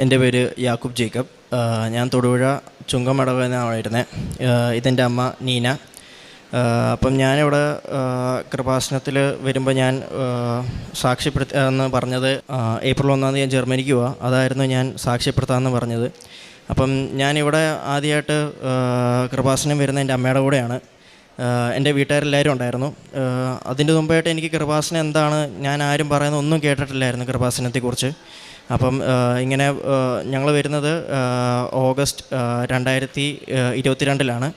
എന്റെ പേര് യാക്കൂബ് ജേക്കബ്. ഞാൻ തൊടുപുഴ ചുങ്കമടവ് എന്നാണ് ഇതെന്റെ അമ്മ നീന. അപ്പം ഞാനിവിടെ കൃപാസനത്തിൽ വരുമ്പോൾ ഞാൻ ആ, സാക്ഷ്യപ്പെടുത്ത എന്ന് പറഞ്ഞത് ഏപ്രിൽ ഒന്നാം തീയതി ഞാൻ ജർമ്മനിക്ക് പോവാം. അതായിരുന്നു ഞാൻ സാക്ഷ്യപ്പെടുത്താമെന്ന് പറഞ്ഞത്. അപ്പം ഞാനിവിടെ ആദ്യമായിട്ട് കൃപാസനം വരുന്ന എന്റെ അമ്മയുടെ കൂടെയാണ്. എന്റെ വീട്ടുകാരെല്ലാവരും ഉണ്ടായിരുന്നു. അതിന്റെ മുമ്പായിട്ട് എനിക്ക് കൃപാസനം എന്താണ് ഞാൻ ആരും പറയുന്ന ഒന്നും കേട്ടിട്ടില്ലായിരുന്നു കൃപാസനത്തെക്കുറിച്ച്. അപ്പം ഇങ്ങനെ ഞങ്ങൾ വരുന്നത് ഓഗസ്റ്റ് രണ്ടായിരത്തി ഇരുപത്തിരണ്ടിലാണ്.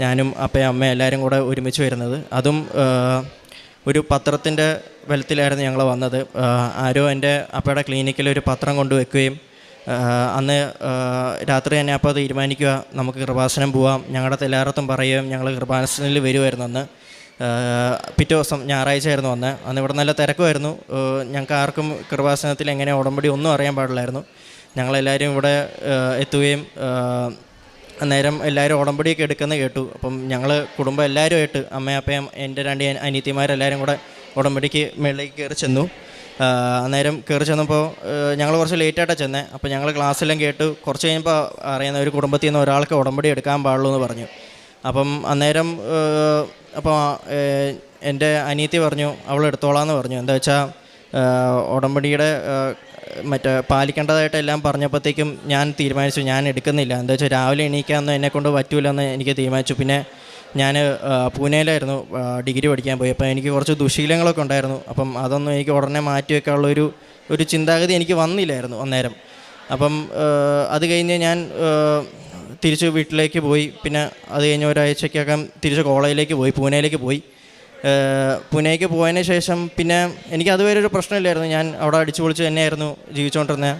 ഞാനും അപ്പയും അമ്മയും എല്ലാവരും കൂടെ ഒരുമിച്ച് വരുന്നത്. അതും ഒരു പത്രത്തിന്റെ ബലത്തിലായിരുന്നു ഞങ്ങൾ വന്നത്. ആരോ എന്റെ അപ്പയുടെ ക്ലിനിക്കിൽ ഒരു പത്രം കൊണ്ടുവെക്കുകയും അന്ന് രാത്രി തന്നെ അപ്പോൾ തീരുമാനിക്കുക നമുക്ക് കൃപാസനം പോവാം ഞങ്ങളുടെ എല്ലായിടത്തും പറയുകയും ഞങ്ങൾ കൃപാസനത്തിൽ വരുമായിരുന്നു അന്ന്. ആഹ് പിറ്റേ ദിവസം ഞായറാഴ്ച ആയിരുന്നു വന്നത് അന്ന് ഇവിടെ നല്ല തിരക്കുമായിരുന്നു. ഞങ്ങൾക്ക് ആർക്കും കൃപാസനത്തിൽ എങ്ങനെ ഉടമ്പടി ഒന്നും അറിയാൻ പാടില്ലായിരുന്നു. ഞങ്ങളെല്ലാവരും ഇവിടെ എത്തുകയും അന്നേരം എല്ലാവരും ഉടമ്പടിയൊക്കെ എടുക്കുന്നത് കേട്ടു. അപ്പം ഞങ്ങൾ കുടുംബം എല്ലാവരുമായിട്ട് അമ്മയപ്പയും എന്റെ രണ്ട് അനി- അനിയത്തിമാരെല്ലാവരും കൂടെ ഉടമ്പടിക്ക് മേളിലേക്ക് കയറി ചെന്നു. അന്നേരം കയറി ചെന്നപ്പോൾ ഞങ്ങൾ കുറച്ച് ലേറ്റായിട്ടാണ് ചെന്നത് അപ്പോൾ ഞങ്ങൾ ക്ലാസ്സെല്ലാം കേട്ട്. കുറച്ച് കഴിയുമ്പോൾ അറിയുന്ന ഒരു കുടുംബത്തിൽ നിന്ന് ഒരാൾക്ക് ഉടമ്പടി എടുക്കാൻ പാടുള്ളൂ എന്ന് പറഞ്ഞു. അപ്പം അന്നേരം അപ്പോൾ എന്റെ അനിയത്തി പറഞ്ഞു അവൾ എടുത്തോളാന്ന് പറഞ്ഞു. എന്താ വെച്ചാൽ ഉടമ്പടിയുടെ മറ്റേ പാലിക്കേണ്ടതായിട്ട് എല്ലാം പറഞ്ഞപ്പോഴത്തേക്കും ഞാൻ തീരുമാനിച്ചു ഞാൻ എടുക്കുന്നില്ല. എന്താ വെച്ചാൽ രാവിലെ എണീക്കാമെന്ന് എന്നെ കൊണ്ട് പറ്റൂലെന്ന് എനിക്ക് തീരുമാനിച്ചു. പിന്നെ ഞാൻ പൂനെയിലായിരുന്നു ഡിഗ്രി പഠിക്കാൻ പോയി. അപ്പോൾ എനിക്ക് കുറച്ച് ദുശീലങ്ങളൊക്കെ ഉണ്ടായിരുന്നു. അപ്പം അതൊന്നും എനിക്ക് ഉടനെ മാറ്റി വെക്കാനുള്ള ഒരു ചിന്താഗതി എനിക്ക് വന്നില്ലായിരുന്നു അന്നേരം. അപ്പം അത് കഴിഞ്ഞ് ഞാൻ തിരിച്ച് വീട്ടിലേക്ക് പോയി. പിന്നെ അത് കഴിഞ്ഞ് ഒരാഴ്ചക്കകം തിരിച്ച് കോളേജിലേക്ക് പോയി പൂനെയിലേക്ക് പോയി. പൂനെയ്ക്ക് പോയതിന് ശേഷം പിന്നെ എനിക്ക് അതുവരെ ഒരു പ്രശ്നമില്ലായിരുന്നു. ഞാൻ അവിടെ അടിച്ചു പൊളിച്ച് തന്നെയായിരുന്നു ജീവിച്ചുകൊണ്ടിരുന്നത്.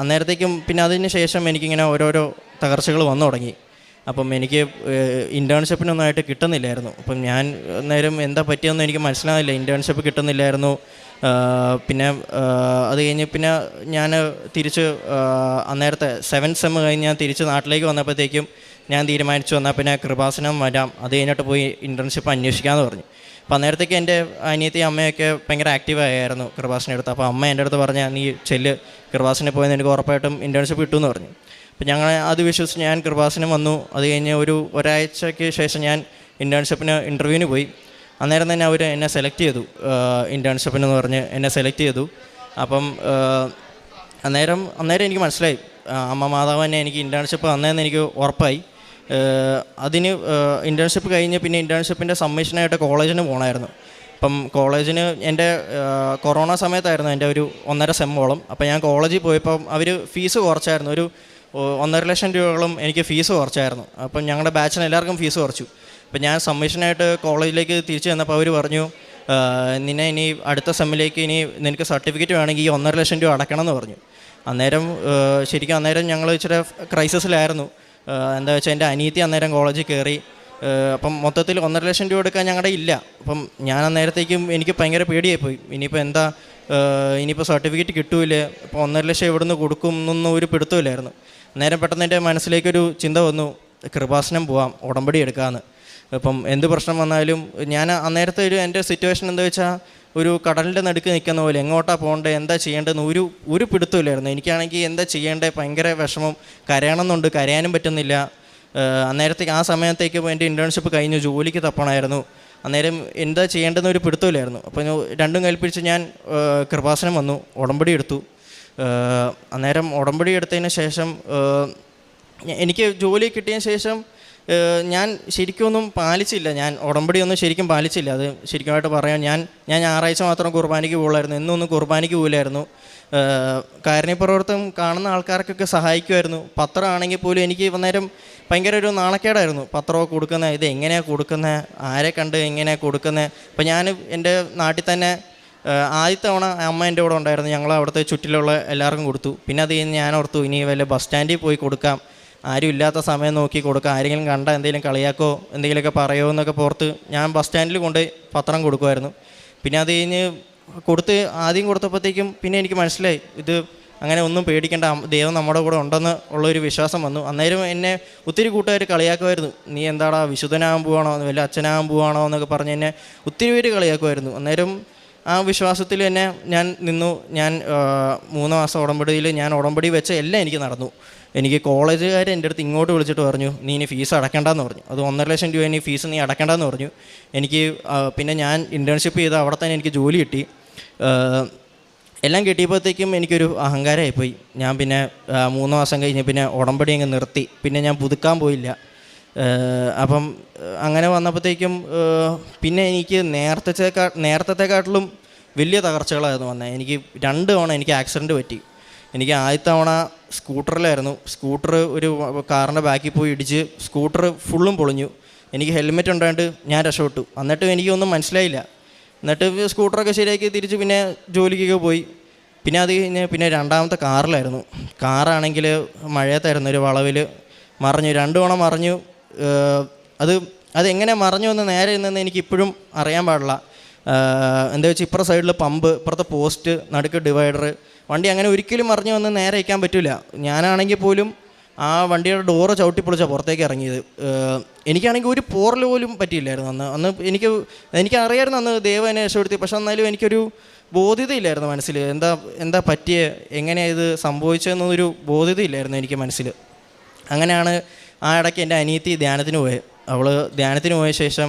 അന്നേരത്തേക്കും പിന്നെ അതിന് ശേഷം എനിക്കിങ്ങനെ ഓരോരോ തകർച്ചകൾ വന്നു തുടങ്ങി. അപ്പം എനിക്ക് ഇന്റേൺഷിപ്പിനൊന്നും ആയിട്ട് കിട്ടുന്നില്ലായിരുന്നു. അപ്പം ഞാൻ നേരം എന്താ പറ്റിയെന്ന് എനിക്ക് മനസ്സിലാവില്ല ഇന്റേൺഷിപ്പ് കിട്ടുന്നില്ലായിരുന്നു. പിന്നെ അത് കഴിഞ്ഞ് പിന്നെ ഞാൻ തിരിച്ച് അന്നേരത്തെ സെവൻ സെം കഴിഞ്ഞ് ഞാൻ തിരിച്ച് നാട്ടിലേക്ക് വന്നപ്പോഴത്തേക്കും ഞാൻ തീരുമാനിച്ചു വന്നാൽ പിന്നെ കൃപാസനം വരാം. അത് കഴിഞ്ഞിട്ട് പോയി ഇന്റേൺഷിപ്പ് അന്വേഷിക്കാമെന്ന് പറഞ്ഞു. അപ്പോൾ അന്നേരത്തേക്ക് എന്റെ അനിയത്തി അമ്മയൊക്കെ ഭയങ്കര ആക്റ്റീവ് ആയിരുന്നു കൃപാസനം എടുത്ത് അപ്പോൾ അമ്മ എന്റെ അടുത്ത് പറഞ്ഞാൽ നീ ചെല്ല് കൃപാസനെ പോയെന്ന് എനിക്ക് ഉറപ്പായിട്ടും ഇന്റേൺഷിപ്പ് കിട്ടുമെന്ന് പറഞ്ഞു. അപ്പോൾ ഞങ്ങൾ അത് വിശ്വസിച്ച് ഞാൻ കൃപാസനം വന്നു. അത് കഴിഞ്ഞ് ഒരു ഒരാഴ്ചയ്ക്ക് ശേഷം ഞാൻ ഇന്റേൺഷിപ്പിന് ഇന്റർവ്യൂവിന് പോയി. അന്നേരം തന്നെ അവർ എന്നെ സെലക്ട് ചെയ്തു. ഇന്റേൺഷിപ്പിന് എന്ന് പറഞ്ഞ് എന്നെ സെലക്ട് ചെയ്തു. അപ്പം അന്നേരം അന്നേരം എനിക്ക് മനസ്സിലായി. അമ്മ മാതാവ് തന്നെ എനിക്ക് ഇന്റേൺഷിപ്പ് തന്നതെന്ന് എനിക്ക് ഉറപ്പായി. അതിന് ഇന്റേൺഷിപ്പ് കഴിഞ്ഞ് പിന്നെ ഇന്റേൺഷിപ്പിന്റെ സബ്മിഷനായിട്ട് കോളേജിന് പോകണമായിരുന്നു അപ്പം കോളേജിന് എന്റെ കൊറോണ സമയത്തായിരുന്നു എന്റെ ഒരു ഒന്നര സെമ്മോളം അപ്പം ഞാൻ കോളേജിൽ പോയപ്പം അവർ ഫീസ് കുറച്ചായിരുന്നു. ഒരു ഒന്നര ലക്ഷം രൂപകളും എനിക്ക് ഫീസ് കുറച്ചായിരുന്നു. അപ്പം ഞങ്ങളുടെ ബാച്ചിന് എല്ലാവർക്കും ഫീസ് കുറച്ചു. അപ്പം ഞാൻ സബ്മിഷനായിട്ട് കോളേജിലേക്ക് തിരിച്ചു ചെന്നപ്പോൾ അവർ പറഞ്ഞു നിന്നെ ഇനി അടുത്ത സെമ്മിലേക്ക് ഇനി നിനക്ക് സർട്ടിഫിക്കറ്റ് വേണമെങ്കിൽ ഈ ഒന്നര ലക്ഷം രൂപ അടക്കണം എന്ന് പറഞ്ഞു. അന്നേരം ശരിക്കും അന്നേരം ഞങ്ങൾ ഇച്ചിരി ക്രൈസിസിലായിരുന്നു എന്താ വെച്ചാൽ എന്റെ അനിയത്തി അന്നേരം കോളേജിൽ കയറി അപ്പം മൊത്തത്തിൽ ഒന്നര ലക്ഷം രൂപ എടുക്കാൻ ഞങ്ങളുടെ ഇല്ല. അപ്പം ഞാൻ അന്നേരത്തേക്കും എനിക്ക് ഭയങ്കര പേടിയായിപ്പോയി. ഇനിയിപ്പോൾ എന്താ ഇനിയിപ്പോൾ സർട്ടിഫിക്കറ്റ് കിട്ടൂലേ ഇപ്പോൾ ഒന്നര ലക്ഷം എവിടെ നിന്ന് കൊടുക്കും എന്നൊന്നും ഒരു പിടുത്തമില്ലായിരുന്നു. നേരം പെട്ടെന്ന് എന്റെ മനസ്സിലേക്കൊരു ചിന്ത വന്നു കൃപാസനം പോവാം ഉടമ്പടി എടുക്കാമെന്ന് ഇപ്പം എന്ത് പ്രശ്നം വന്നാലും ഞാൻ അന്നേരത്തെ ഒരു എന്റെ സിറ്റുവേഷൻ എന്താ വെച്ചാൽ ഒരു കടലിന്റെ നടുക്ക് നിൽക്കുന്ന പോലെ എങ്ങോട്ടാണ് പോകേണ്ടത് എന്താ ചെയ്യേണ്ടതെന്ന് ഒരു ഒരു പിടുത്തമില്ലായിരുന്നു. എനിക്കാണെങ്കിൽ എന്താ ചെയ്യേണ്ടത് ഭയങ്കര വിഷമം. കരയണമെന്നുണ്ട് കരയാനും പറ്റുന്നില്ല. അന്നേരത്തേക്ക് ആ സമയത്തേക്ക് എന്റെ ഇന്റേൺഷിപ്പ് കഴിഞ്ഞു ജോലിക്ക് തപ്പണമായിരുന്നു. അന്നേരം എന്താ ചെയ്യേണ്ടതെന്ന് ഒരു പിടുത്തമില്ലായിരുന്നു. അപ്പോൾ രണ്ടും കൽപ്പിച്ച് ഞാൻ കൃപാസനം വന്നു ഉടമ്പടി എടുത്തു. അന്നേരം ഉടമ്പടി എടുത്തതിന് ശേഷം എനിക്ക് ജോലി കിട്ടിയതിന് ശേഷം ഞാൻ ശരിക്കൊന്നും പാലിച്ചില്ല. ഞാൻ ഉടമ്പടി ഒന്നും ശരിക്കും പാലിച്ചില്ല. അത് ശരിക്കുമായിട്ട് പറയാം ഞാൻ ഞാൻ ഞായറാഴ്ച മാത്രം കുർബാനയ്ക്ക് പോകുള്ളായിരുന്നു. എന്നൊന്നും കുർബാനയ്ക്ക് പോകില്ലായിരുന്നു കാരുണ്യപ്രവർത്തനം കാണുന്ന ആൾക്കാർക്കൊക്കെ സഹായിക്കുമായിരുന്നു. പത്രമാണെങ്കിൽ പോലും എനിക്ക് അന്നേരം ഭയങ്കര ഒരു നാണക്കേടായിരുന്നു. പത്രമൊക്കെ കൊടുക്കുന്നത് ഇത് എങ്ങനെയാണ് കൊടുക്കുന്നത് ആരെ കണ്ട് എങ്ങനെയാണ് കൊടുക്കുന്നത്. അപ്പം ഞാൻ എന്റെ നാട്ടിൽ തന്നെ ആദ്യത്തെ തവണ അമ്മ എന്റെ കൂടെ ഉണ്ടായിരുന്നു. ഞങ്ങൾ അവിടുത്തെ ചുറ്റിലുള്ള എല്ലാവർക്കും കൊടുത്തു. പിന്നെ അത് ഞാൻ ഓർത്തു ഇനി വല്ല ബസ് സ്റ്റാൻഡിൽ പോയി കൊടുക്കാം. ആരും ഇല്ലാത്ത സമയം നോക്കി കൊടുക്കാം. ആരെങ്കിലും കണ്ട എന്തെങ്കിലും കളിയാക്കോ എന്തെങ്കിലുമൊക്കെ പറയുമോ എന്നൊക്കെ പുറത്ത് ഞാൻ ബസ് സ്റ്റാൻഡിൽ കൊണ്ട് പത്രം കൊടുക്കുമായിരുന്നു. പിന്നെ അത് കഴിഞ്ഞ് കൊടുത്ത് ആദ്യം കൊടുത്തപ്പോഴത്തേക്കും പിന്നെ എനിക്ക് മനസ്സിലായി ഇത് അങ്ങനെ ഒന്നും പേടിക്കേണ്ട ദൈവം നമ്മുടെ കൂടെ ഉണ്ടെന്ന് ഉള്ളൊരു വിശ്വാസം വന്നു. അന്നേരം എന്നെ ഒത്തിരി കൂട്ടുകാർ കളിയാക്കുമായിരുന്നു. നീ എന്താടാ വിശുദ്ധനാകാൻ പോവാണോ വല്ല അച്ഛനാകാൻ പോവാണോ എന്നൊക്കെ പറഞ്ഞ് എന്നെ ഒത്തിരി പേര് കളിയാക്കുമായിരുന്നു. അന്നേരം ആ വിശ്വാസത്തിൽ തന്നെ ഞാൻ നിന്നു. ഞാൻ മൂന്ന് മാസം ഉടമ്പടിയിൽ ഞാൻ ഉടമ്പടി വെച്ച എല്ലാം എനിക്ക് നടന്നു. എനിക്ക് കോളേജുകാർ എന്റെ അടുത്ത് ഇങ്ങോട്ട് വിളിച്ചിട്ട് പറഞ്ഞു നീ ഇനി ഫീസ് അടക്കേണ്ടെന്ന് പറഞ്ഞു. അത് ഒന്നര ലക്ഷം രൂപ ഇനി ഫീസ് നീ അടക്കേണ്ടെന്ന് പറഞ്ഞു. എനിക്ക് പിന്നെ ഞാൻ ഇന്റേൺഷിപ്പ് ചെയ്ത് അവിടെ തന്നെ എനിക്ക് ജോലി കിട്ടി. എല്ലാം കിട്ടിയപ്പോഴത്തേക്കും എനിക്കൊരു അഹങ്കാരമായിപ്പോയി. ഞാൻ പിന്നെ മൂന്ന് മാസം കഴിഞ്ഞ് പിന്നെ ഉടമ്പടി അങ്ങ് നിർത്തി. പിന്നെ ഞാൻ പുതുക്കാൻ പോയില്ല. അപ്പം അങ്ങനെ വന്നപ്പോഴത്തേക്കും പിന്നെ എനിക്ക് നേരത്തെക്കാ നേരത്തെക്കാട്ടിലും വലിയ തകർച്ചകളായിരുന്നു വന്നത് എനിക്ക് രണ്ട് തവണ എനിക്ക് ആക്സിഡന്റ് പറ്റി. എനിക്ക് ആദ്യത്തെ തവണ സ്കൂട്ടറിലായിരുന്നു. സ്കൂട്ടർ ഒരു കാറിന്റെ ബാക്കിൽ പോയി ഇടിച്ച് സ്കൂട്ടർ ഫുള്ളും പൊളിഞ്ഞു. എനിക്ക് ഹെൽമെറ്റ് ഉണ്ടായിട്ട് ഞാൻ രക്ഷപ്പെട്ടു. എന്നിട്ടും എനിക്കൊന്നും മനസ്സിലായില്ല. എന്നിട്ട് സ്കൂട്ടറൊക്കെ ശരിയാക്കി തിരിച്ച് പിന്നെ ജോലിക്കൊക്കെ പോയി. പിന്നെ അത് കഴിഞ്ഞ് പിന്നെ രണ്ടാമത്തെ കാറിലായിരുന്നു. കാറാണെങ്കിൽ മഴയത്തായിരുന്നു ഒരു വളവിൽ മറിഞ്ഞു രണ്ടു തവണ മറിഞ്ഞു അത് അതെങ്ങനെ മറിഞ്ഞു എന്ന് നേരെ നിന്ന് എനിക്കിപ്പോഴും അറിയാൻ പാടില്ല. എന്താ വെച്ചാൽ ഇപ്പുറ സൈഡിൽ പമ്പ് ഇപ്പുറത്തെ പോസ്റ്റ് നടുക്ക് ഡിവൈഡർ വണ്ടി അങ്ങനെ ഒരിക്കലും മറിഞ്ഞു വന്ന് നേരെ വയ്ക്കാൻ പറ്റില്ല ഞാനാണെങ്കിൽ പോലും ആ വണ്ടിയുടെ ഡോറ് ചവിട്ടിപ്പൊളിച്ചാണ് പുറത്തേക്ക് ഇറങ്ങിയത്. എനിക്കാണെങ്കിൽ ഒരു പോറൽ പോലും പറ്റിയില്ലായിരുന്നു അന്ന്. അന്ന് എനിക്ക് എനിക്കറിയായിരുന്നു അന്ന് ദൈവം എന്നെ രക്ഷപ്പെടുത്തി. പക്ഷെ എന്നാലും എനിക്കൊരു ബോധ്യതയില്ലായിരുന്നു മനസ്സിൽ എന്താ എന്താ പറ്റിയ എങ്ങനെയാണ് ഇത് സംഭവിച്ചതെന്നൊരു ബോധ്യതയില്ലായിരുന്നു എനിക്ക് മനസ്സിൽ അങ്ങനെയാണ് ആ ഇടയ്ക്ക് എന്റെ അനിയത്തി ധ്യാനത്തിന് പോയത് അവൾ ധ്യാനത്തിന് പോയ ശേഷം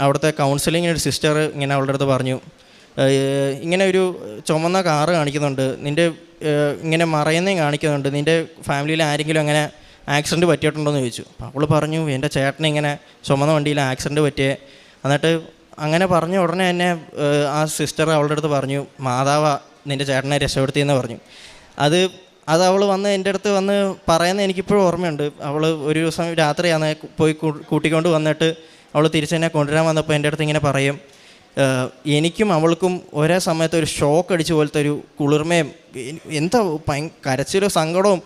അവിടുത്തെ കൗൺസിലിങ്ങിന് ഒരു സിസ്റ്റർ ഇങ്ങനെ അവളുടെ അടുത്ത് പറഞ്ഞു. ഇങ്ങനെ ഒരു ചുമന്ന കാറ് കാണിക്കുന്നുണ്ട്. നിന്റെ ഇങ്ങനെ മറയുന്നേ കാണിക്കുന്നുണ്ട്. നിന്റെ ഫാമിലിയിൽ ആരെങ്കിലും അങ്ങനെ ആക്സിഡന്റ് പറ്റിയിട്ടുണ്ടോ എന്ന് ചോദിച്ചു. അപ്പോൾ അവൾ പറഞ്ഞു എന്റെ ചേട്ടൻ ഇങ്ങനെ ചുമന്ന വണ്ടിയിൽ ആക്സിഡന്റ് പറ്റിയേ. എന്നിട്ട് അങ്ങനെ പറഞ്ഞ ഉടനെ തന്നെ ആ സിസ്റ്റർ അവളുടെ അടുത്ത് പറഞ്ഞു മാതാവ നിന്റെ ചേട്ടനെ രക്ഷപ്പെടുത്തിയെന്ന് പറഞ്ഞു. അത് അത് അവൾ വന്ന് എന്റെ അടുത്ത് വന്ന് പറയുന്നത് എനിക്കിപ്പോഴും ഓർമ്മയുണ്ട്. അവൾ ഒരു ദിവസം രാത്രിയാണ് പോയി കൂട്ടിക്കൊണ്ട് വന്നിട്ട് അവൾ തിരിച്ചെന്നെ കൊണ്ടുവരാൻ വന്നപ്പോൾ എന്റെ അടുത്ത് ഇങ്ങനെ പറയും. "ഏഹ്, എനിക്കും അവൾക്കും ഒരേ സമയത്ത് ഒരു ഷോക്ക് അടിച്ച പോലത്തെ ഒരു കുളിർമയും എന്താ കരച്ചിലും സങ്കടവും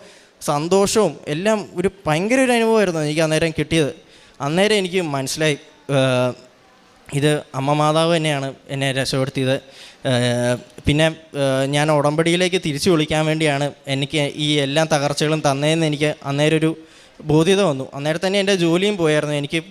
സന്തോഷവും എല്ലാം ഒരു ഭയങ്കര ഒരു അനുഭവമായിരുന്നു എനിക്ക് അന്നേരം കിട്ടിയത്. അന്നേരം എനിക്ക് മനസ്സിലായി ഇത് അമ്മ മാതാവ് തന്നെയാണ് എന്നെ രക്ഷപ്പെടുത്തിയത്. പിന്നെ ഞാൻ ഉടമ്പടിയിലേക്ക് തിരിച്ചു വിളിക്കാൻ വേണ്ടിയാണ് എനിക്ക് ഈ എല്ലാ തകർച്ചകളും തന്നതെന്ന് എനിക്ക് അന്നേരം ഒരു ബോധ്യത വന്നു. അന്നേരം തന്നെ എന്റെ ജോലിയും പോയായിരുന്നു. എനിക്ക്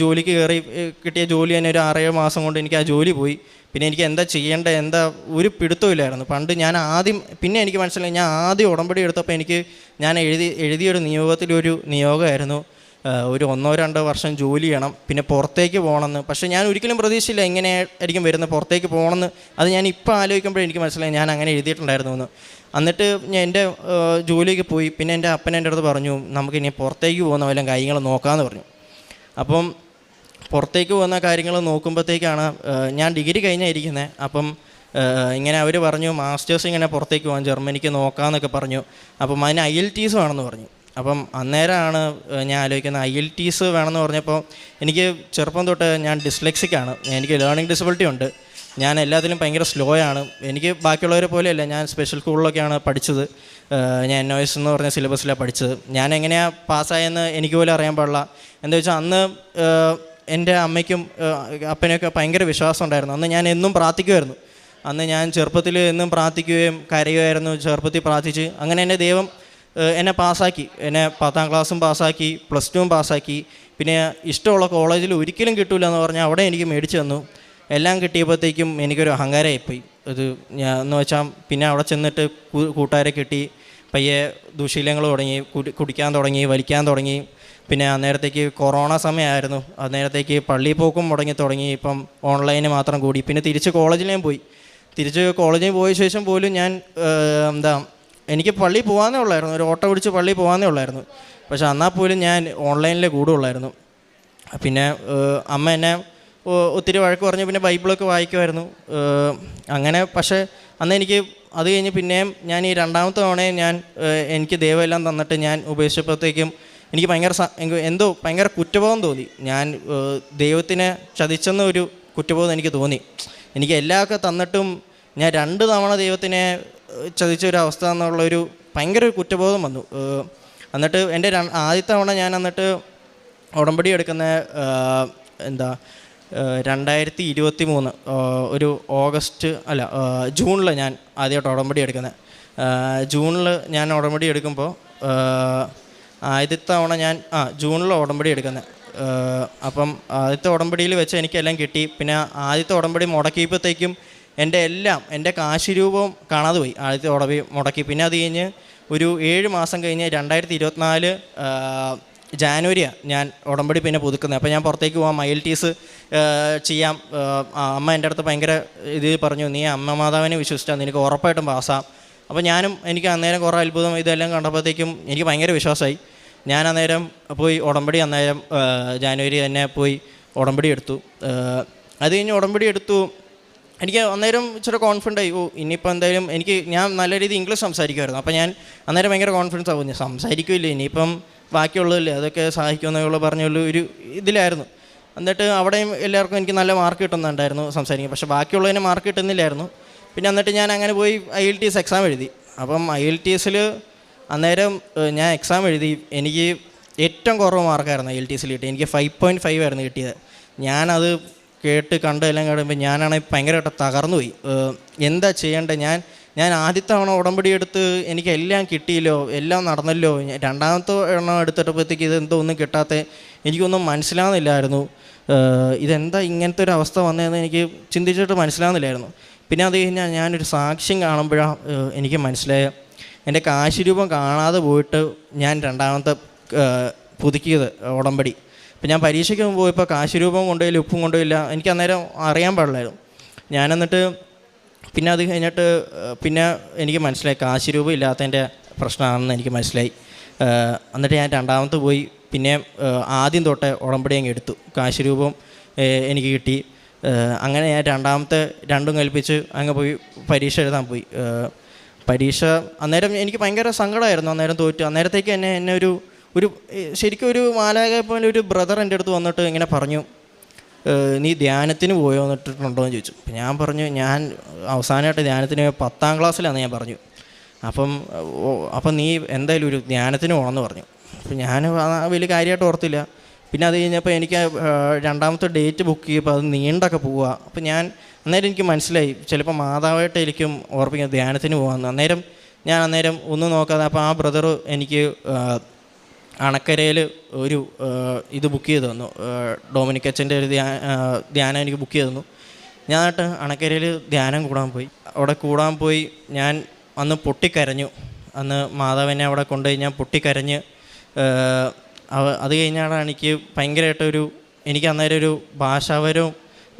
ജോലിക്ക് കയറി കിട്ടിയ ജോലി തന്നെ ഒരു ആറേഴ് മാസം കൊണ്ട് എനിക്ക് ആ ജോലി പോയി. പിന്നെ എനിക്ക് എന്താ ചെയ്യേണ്ടത്? എന്താ ഒരു പിടുത്തമില്ലായിരുന്നു പണ്ട് ഞാൻ ആദ്യം പിന്നെ എനിക്ക് മനസ്സിലായി ഞാൻ ആദ്യം ഉടമ്പടി എടുത്തപ്പോൾ എനിക്ക് ഞാൻ എഴുതി എഴുതിയൊരു നിയോഗത്തിലൊരു നിയോഗമായിരുന്നു. ഒരു ഒന്നോ രണ്ടോ വർഷം ജോലി ചെയ്യണം പിന്നെ പുറത്തേക്ക് പോകണമെന്ന്. പക്ഷേ ഞാൻ ഒരിക്കലും പ്രതീക്ഷിച്ചില്ല എങ്ങനെ ആയിരിക്കും വരുന്നത്. പുറത്തേക്ക് പോകണമെന്ന്. അത് ഞാൻ ഇപ്പോൾ ആലോചിക്കുമ്പോഴേ എനിക്ക് മനസ്സിലായി ഞാൻ അങ്ങനെ എഴുതിയിട്ടുണ്ടായിരുന്നു എന്ന് എന്നിട്ട് ഞാൻ എന്റെ ജോലിക്ക് പോയി. പിന്നെ എന്റെ അപ്പൻ എന്റെ അടുത്ത് പറഞ്ഞു നമുക്ക് ഇനി പുറത്തേക്ക് പോകുന്ന വല്ല കാര്യങ്ങൾ നോക്കാമെന്ന് പറഞ്ഞു. അപ്പം പുറത്തേക്ക് പോകുന്ന കാര്യങ്ങൾ നോക്കുമ്പോഴത്തേക്കാണ് ഞാൻ ഡിഗ്രി കഴിഞ്ഞായിരിക്കുന്നത് അപ്പം ഇങ്ങനെ അവർ പറഞ്ഞു മാസ്റ്റേഴ്സ് ഇങ്ങനെ പുറത്തേക്ക് പോകാൻ ജർമ്മനിക്ക് നോക്കാമെന്നൊക്കെ പറഞ്ഞു. അപ്പം അതിന് ഐ എൽ ടീസ് വേണമെന്ന് പറഞ്ഞു. അപ്പം അന്നേരമാണ് ഞാൻ ആലോചിക്കുന്നത് ഐ എൽ ടീസ് വേണമെന്ന് പറഞ്ഞപ്പോൾ എനിക്ക് ചെറുപ്പം തൊട്ട് ഞാൻ ഡിസ്ലെക്സിക്കാണ് എനിക്ക് ലേണിംഗ് ഡിസബിലിറ്റി ഉണ്ട്. ഞാൻ എല്ലാത്തിലും ഭയങ്കര സ്ലോ ആണ്. എനിക്ക് ബാക്കിയുള്ളവരെ പോലെയല്ല ഞാൻ സ്പെഷ്യൽ സ്കൂളിലൊക്കെയാണ് പഠിച്ചത്. ഞാൻ എൻ ഒ എസ് എന്ന് പറഞ്ഞ സിലബസിലാണ് പഠിച്ചത്. ഞാൻ എങ്ങനെയാണ് പാസ്സായെന്ന് എനിക്ക് പോലും അറിയാൻ പാടില്ല. എന്താ വെച്ചാൽ അന്ന് എന്റെ അമ്മയ്ക്കും അപ്പനെയൊക്കെ ഭയങ്കര വിശ്വാസം ഉണ്ടായിരുന്നു. അന്ന് ഞാൻ എന്നും പ്രാർത്ഥിക്കുമായിരുന്നു അന്ന് ഞാൻ ചെറുപ്പത്തിൽ എന്നും പ്രാർത്ഥിക്കുകയും കരയുമായിരുന്നു ചെറുപ്പത്തിൽ പ്രാർത്ഥിച്ച്. അങ്ങനെ എന്റെ ദൈവം എന്നെ പാസ്സാക്കി. എന്നെ പത്താം ക്ലാസ്സും പാസ്സാക്കി പ്ലസ് ടുവും പാസ്സാക്കി. പിന്നെ ഇഷ്ടമുള്ള കോളേജിൽ ഒരിക്കലും കിട്ടില്ല എന്ന് പറഞ്ഞാൽ അവിടെ എനിക്ക് മേടിച്ചു തന്നു. എല്ലാം കിട്ടിയപ്പോഴത്തേക്കും എനിക്കൊരു അഹങ്കാരമായിപ്പോയി ഇത് ഞാൻ എന്ന് വെച്ചാൽ പിന്നെ അവിടെ ചെന്നിട്ട് കൂട്ടുകാരെ കിട്ടി. പയ്യെ ദുശീലങ്ങൾ തുടങ്ങി കുടിക്കാൻ തുടങ്ങി വലിക്കാൻ തുടങ്ങി. പിന്നെ അന്നേരത്തേക്ക് കൊറോണ സമയമായിരുന്നു. അന്നേരത്തേക്ക് പള്ളി പോക്കും മുടങ്ങി തുടങ്ങി. ഇപ്പം ഓൺലൈന് മാത്രം കൂടി. പിന്നെ തിരിച്ച് കോളേജിലേയും പോയി. തിരിച്ച് കോളേജിൽ പോയ ശേഷം പോലും ഞാൻ എന്താ എനിക്ക് പള്ളി പോകാനേ ഉള്ളായിരുന്നു. ഒരു ഓട്ടോ പിടിച്ച് പള്ളി പോകാനേ ഉള്ളായിരുന്നു. പക്ഷെ എന്നാൽ പോലും ഞാൻ ഓൺലൈനിലേ കൂടുള്ളായിരുന്നു. പിന്നെ അമ്മ എന്നെ ഒത്തിരി വഴക്ക് പറഞ്ഞു പിന്നെ ബൈബിളൊക്കെ വായിക്കുമായിരുന്നു. അങ്ങനെ പക്ഷേ അന്ന് എനിക്ക് അത് കഴിഞ്ഞ് പിന്നെയും ഞാൻ ഈ രണ്ടാമത്തെ തവണയും ഞാൻ എനിക്ക് ദൈവമെല്ലാം തന്നിട്ട് ഞാൻ ഉപേക്ഷിച്ചപ്പോഴത്തേക്കും എനിക്ക് ഭയങ്കര എന്തോ ഭയങ്കര കുറ്റബോധം തോന്നി. ഞാൻ ദൈവത്തിനെ ചതിച്ചെന്ന ഒരു കുറ്റബോധം എനിക്ക് തോന്നി. എനിക്ക് എല്ലാമൊക്കെ തന്നിട്ടും ഞാൻ രണ്ട് തവണ ദൈവത്തിനെ ചതിച്ച ഒരു അവസ്ഥ എന്നുള്ളൊരു ഭയങ്കര ഒരു കുറ്റബോധം വന്നു. എന്നിട്ട് എന്റെ ആദ്യത്തെ തവണ ഞാൻ എന്നിട്ട് ഉടമ്പടി എടുക്കുന്ന എന്താ രണ്ടായിരത്തി ഇരുപത്തി മൂന്ന് ഒരു ഓഗസ്റ്റ് അല്ല ജൂണിൽ ഞാൻ ആദ്യമായിട്ട് ഉടമ്പടി എടുക്കുന്നത് ജൂണിൽ ഞാൻ ഉടമ്പടി എടുക്കുമ്പോൾ ആദ്യത്തെ തവണ ഞാൻ ആ ജൂണിൽ ഉടമ്പടി എടുക്കുന്നത്. അപ്പം ആദ്യത്തെ ഉടമ്പടിയിൽ വെച്ച് എനിക്കെല്ലാം കിട്ടി. പിന്നെ ആദ്യത്തെ ഉടമ്പടി മുടക്കിയപ്പോഴത്തേക്കും എന്റെ എല്ലാം എന്റെ കാശ് രൂപവും കാണാതെ പോയി ആദ്യത്തെ ഉടമ്പടി മുടക്കി. പിന്നെ അത് കഴിഞ്ഞ് ഒരു ഏഴ് മാസം കഴിഞ്ഞ് രണ്ടായിരത്തി ഇരുപത്തിനാല് ജാനുവരിയാണ് ഞാൻ ഉടമ്പടി പിന്നെ പുതുക്കുന്നത്. അപ്പോൾ ഞാൻ പുറത്തേക്ക് പോകാം മൈൽറ്റീസ് ചെയ്യാം. ഏഹ് ആ അമ്മ എന്റെ അടുത്ത് ഭയങ്കര ഇത് പറഞ്ഞു നീ അമ്മ മാതാവിനെ വിശ്വസിച്ചാൽ നിനക്ക് ഉറപ്പായിട്ടും പാസ്സാം. അപ്പോൾ ഞാനും എനിക്ക് അന്നേരം കുറേ അത്ഭുതം ഇതെല്ലാം കണ്ടപ്പോഴത്തേക്കും എനിക്ക് ഭയങ്കര വിശ്വാസമായി. ഞാൻ അന്നേരം പോയി ഉടമ്പടി അന്നേരം ജാനുവരി തന്നെ പോയി ഉടമ്പടി എടുത്തു. അത് കഴിഞ്ഞ് ഉടമ്പടി എടുത്തു. എനിക്ക് അന്നേരം ഇച്ചിരി കോൺഫിഡന്റ് ആയി. ഓ ഇനിയിപ്പോൾ എന്തായാലും എനിക്ക് ഞാൻ നല്ല രീതിയിൽ ഇംഗ്ലീഷ് സംസാരിക്കുമായിരുന്നു. അപ്പോൾ ഞാൻ അന്നേരം ഭയങ്കര കോൺഫിഡൻസ് ആവും. ഞാൻ സംസാരിക്കില്ല ഇനിയിപ്പം ബാക്കിയുള്ളതല്ലേ? അതൊക്കെ സഹായിക്കുമെന്നുള്ള പറഞ്ഞുള്ള ഒരു ഇതിലായിരുന്നു. എന്നിട്ട് അവിടെയും എല്ലാവർക്കും എനിക്ക് നല്ല മാർക്ക് കിട്ടുന്നുണ്ടായിരുന്നു സംസാരിക്കും പക്ഷേ ബാക്കിയുള്ളതിന് മാർക്ക് കിട്ടുന്നില്ലായിരുന്നു. പിന്നെ എന്നിട്ട് ഞാൻ അങ്ങനെ പോയി I L T S exam എഴുതി. അപ്പം ഐ എൽ ടി എസിൽ അന്നേരം ഞാൻ എക്സാം എഴുതി. എനിക്ക് ഏറ്റവും കുറവ് മാർക്കായിരുന്നു ഐ എൽ ടി എസിൽ കിട്ടിയത്. എനിക്ക് ഫൈവ് പോയിന്റ് ഫൈവ് ആയിരുന്നു കിട്ടിയത്. ഞാനത് കേട്ട് കണ്ട് എല്ലാം കഴിയുമ്പോൾ ഞാനാണെങ്കിൽ ഭയങ്കരമായിട്ട് തകർന്നു പോയി. എന്താ ചെയ്യേണ്ടത് ഞാൻ ഞാൻ ആദ്യത്തെ തവണ ഉടമ്പടി എടുത്ത് എനിക്ക് എല്ലാം കിട്ടിയല്ലോ? എല്ലാം നടന്നല്ലോ? രണ്ടാമത്തെ എണ്ണം എടുത്തിട്ടപ്പോഴത്തേക്ക് ഇത് എന്തോ ഒന്നും കിട്ടാത്ത? എനിക്കൊന്നും മനസ്സിലാവുന്നില്ലായിരുന്നു. ഏഹ്, ഇതെന്താ ഇങ്ങനത്തെ ഒരു അവസ്ഥ വന്നതെന്ന് എനിക്ക് ചിന്തിച്ചിട്ട് മനസ്സിലാവുന്നില്ലായിരുന്നു. പിന്നെ അത് കഴിഞ്ഞാൽ ഞാനൊരു സാക്ഷ്യം കാണുമ്പോഴാണ് എനിക്ക് മനസ്സിലായ എന്റെ കാശിരൂപം കാണാതെ പോയിട്ട് ഞാൻ രണ്ടാമത്തെ പുതുക്കിയത് ഉടമ്പടി. ഇപ്പം ഞാൻ പരീക്ഷയ്ക്ക് പോയപ്പോൾ കാശ് രൂപം കൊണ്ടുപോയില്ല ഉപ്പും കൊണ്ടുപോയില്ല എനിക്ക് അന്നേരം അറിയാൻ പാടില്ലായിരുന്നു. ഞാൻ എന്നിട്ട് പിന്നെ അത് കഴിഞ്ഞിട്ട് പിന്നെ എനിക്ക് മനസ്സിലായി കാശ് രൂപം ഇല്ലാത്തതിന്റെ പ്രശ്നമാണെന്ന് എനിക്ക് മനസ്സിലായി. എന്നിട്ട് ഞാൻ രണ്ടാമത്തെ പോയി പിന്നെ ആദ്യം തൊട്ടേ ഉടമ്പടി അങ്ങ് എടുത്തു. കാശിരൂപം എനിക്ക് കിട്ടി. അങ്ങനെ ഞാൻ രണ്ടാമത്തെ രണ്ടും കൽപ്പിച്ച് അങ്ങ് പോയി പരീക്ഷ എഴുതാൻ പോയി. പരീക്ഷ അന്നേരം എനിക്ക് ഭയങ്കര സങ്കടമായിരുന്നു. അന്നേരം തോറ്റു. അന്നേരത്തേക്ക് എന്നെ എന്നെ ഒരു ഒരു ശരിക്കും ഒരു മാലാക പോലെ ഒരു ബ്രദർ എന്റെ അടുത്ത് വന്നിട്ട് ഇങ്ങനെ പറഞ്ഞു നീ ധ്യാനത്തിന് പോയോ? എന്നിട്ടുണ്ടോ എന്ന് ചോദിച്ചു. ഞാൻ പറഞ്ഞു ഞാൻ അവസാനമായിട്ട് ധ്യാനത്തിന് പത്താം ക്ലാസ്സിലാണെന്ന് ഞാൻ പറഞ്ഞു. അപ്പം അപ്പം നീ എന്തായാലും ഒരു ധ്യാനത്തിന് പോകണമെന്ന് പറഞ്ഞു. അപ്പം ഞാൻ വലിയ കാര്യമായിട്ട് ഓർത്തില്ല. പിന്നെ അത് കഴിഞ്ഞപ്പോൾ എനിക്ക് രണ്ടാമത്തെ ഡേറ്റ് ബുക്ക് ചെയ്യപ്പോൾ അത് നീണ്ടൊക്കെ പോവുക അപ്പോൾ ഞാൻ അന്നേരം എനിക്ക് മനസ്സിലായി ചിലപ്പോൾ മാതാവായിട്ടായിരിക്കും ഓർപ്പിക്കുന്നത് ധ്യാനത്തിന് പോകാമെന്ന് അന്നേരം ഞാൻ അന്നേരം ഒന്ന് നോക്കാതെ അപ്പോൾ ആ ബ്രദർ എനിക്ക് അണക്കരയിൽ ഒരു ഇത് ബുക്ക് ചെയ്ത് തന്നു. ഡൊമിനിക് അച്ഛന്റെ ഒരു ധ്യാ ധ്യാനം എനിക്ക് ബുക്ക് ചെയ്ത് തന്നു. ഞാനായിട്ട് അണക്കരയിൽ ധ്യാനം കൂടാൻ പോയി. അവിടെ കൂടാൻ പോയി ഞാൻ അന്ന് പൊട്ടിക്കരഞ്ഞു. അന്ന് മാതാവിനെ അവിടെ കൊണ്ടുപോയി ഞാൻ പൊട്ടിക്കരഞ്ഞ് അത് കഴിഞ്ഞാണ് എനിക്ക് ഭയങ്കരമായിട്ടൊരു എനിക്ക് അന്നേരം ഒരു ഭാഷാവരവും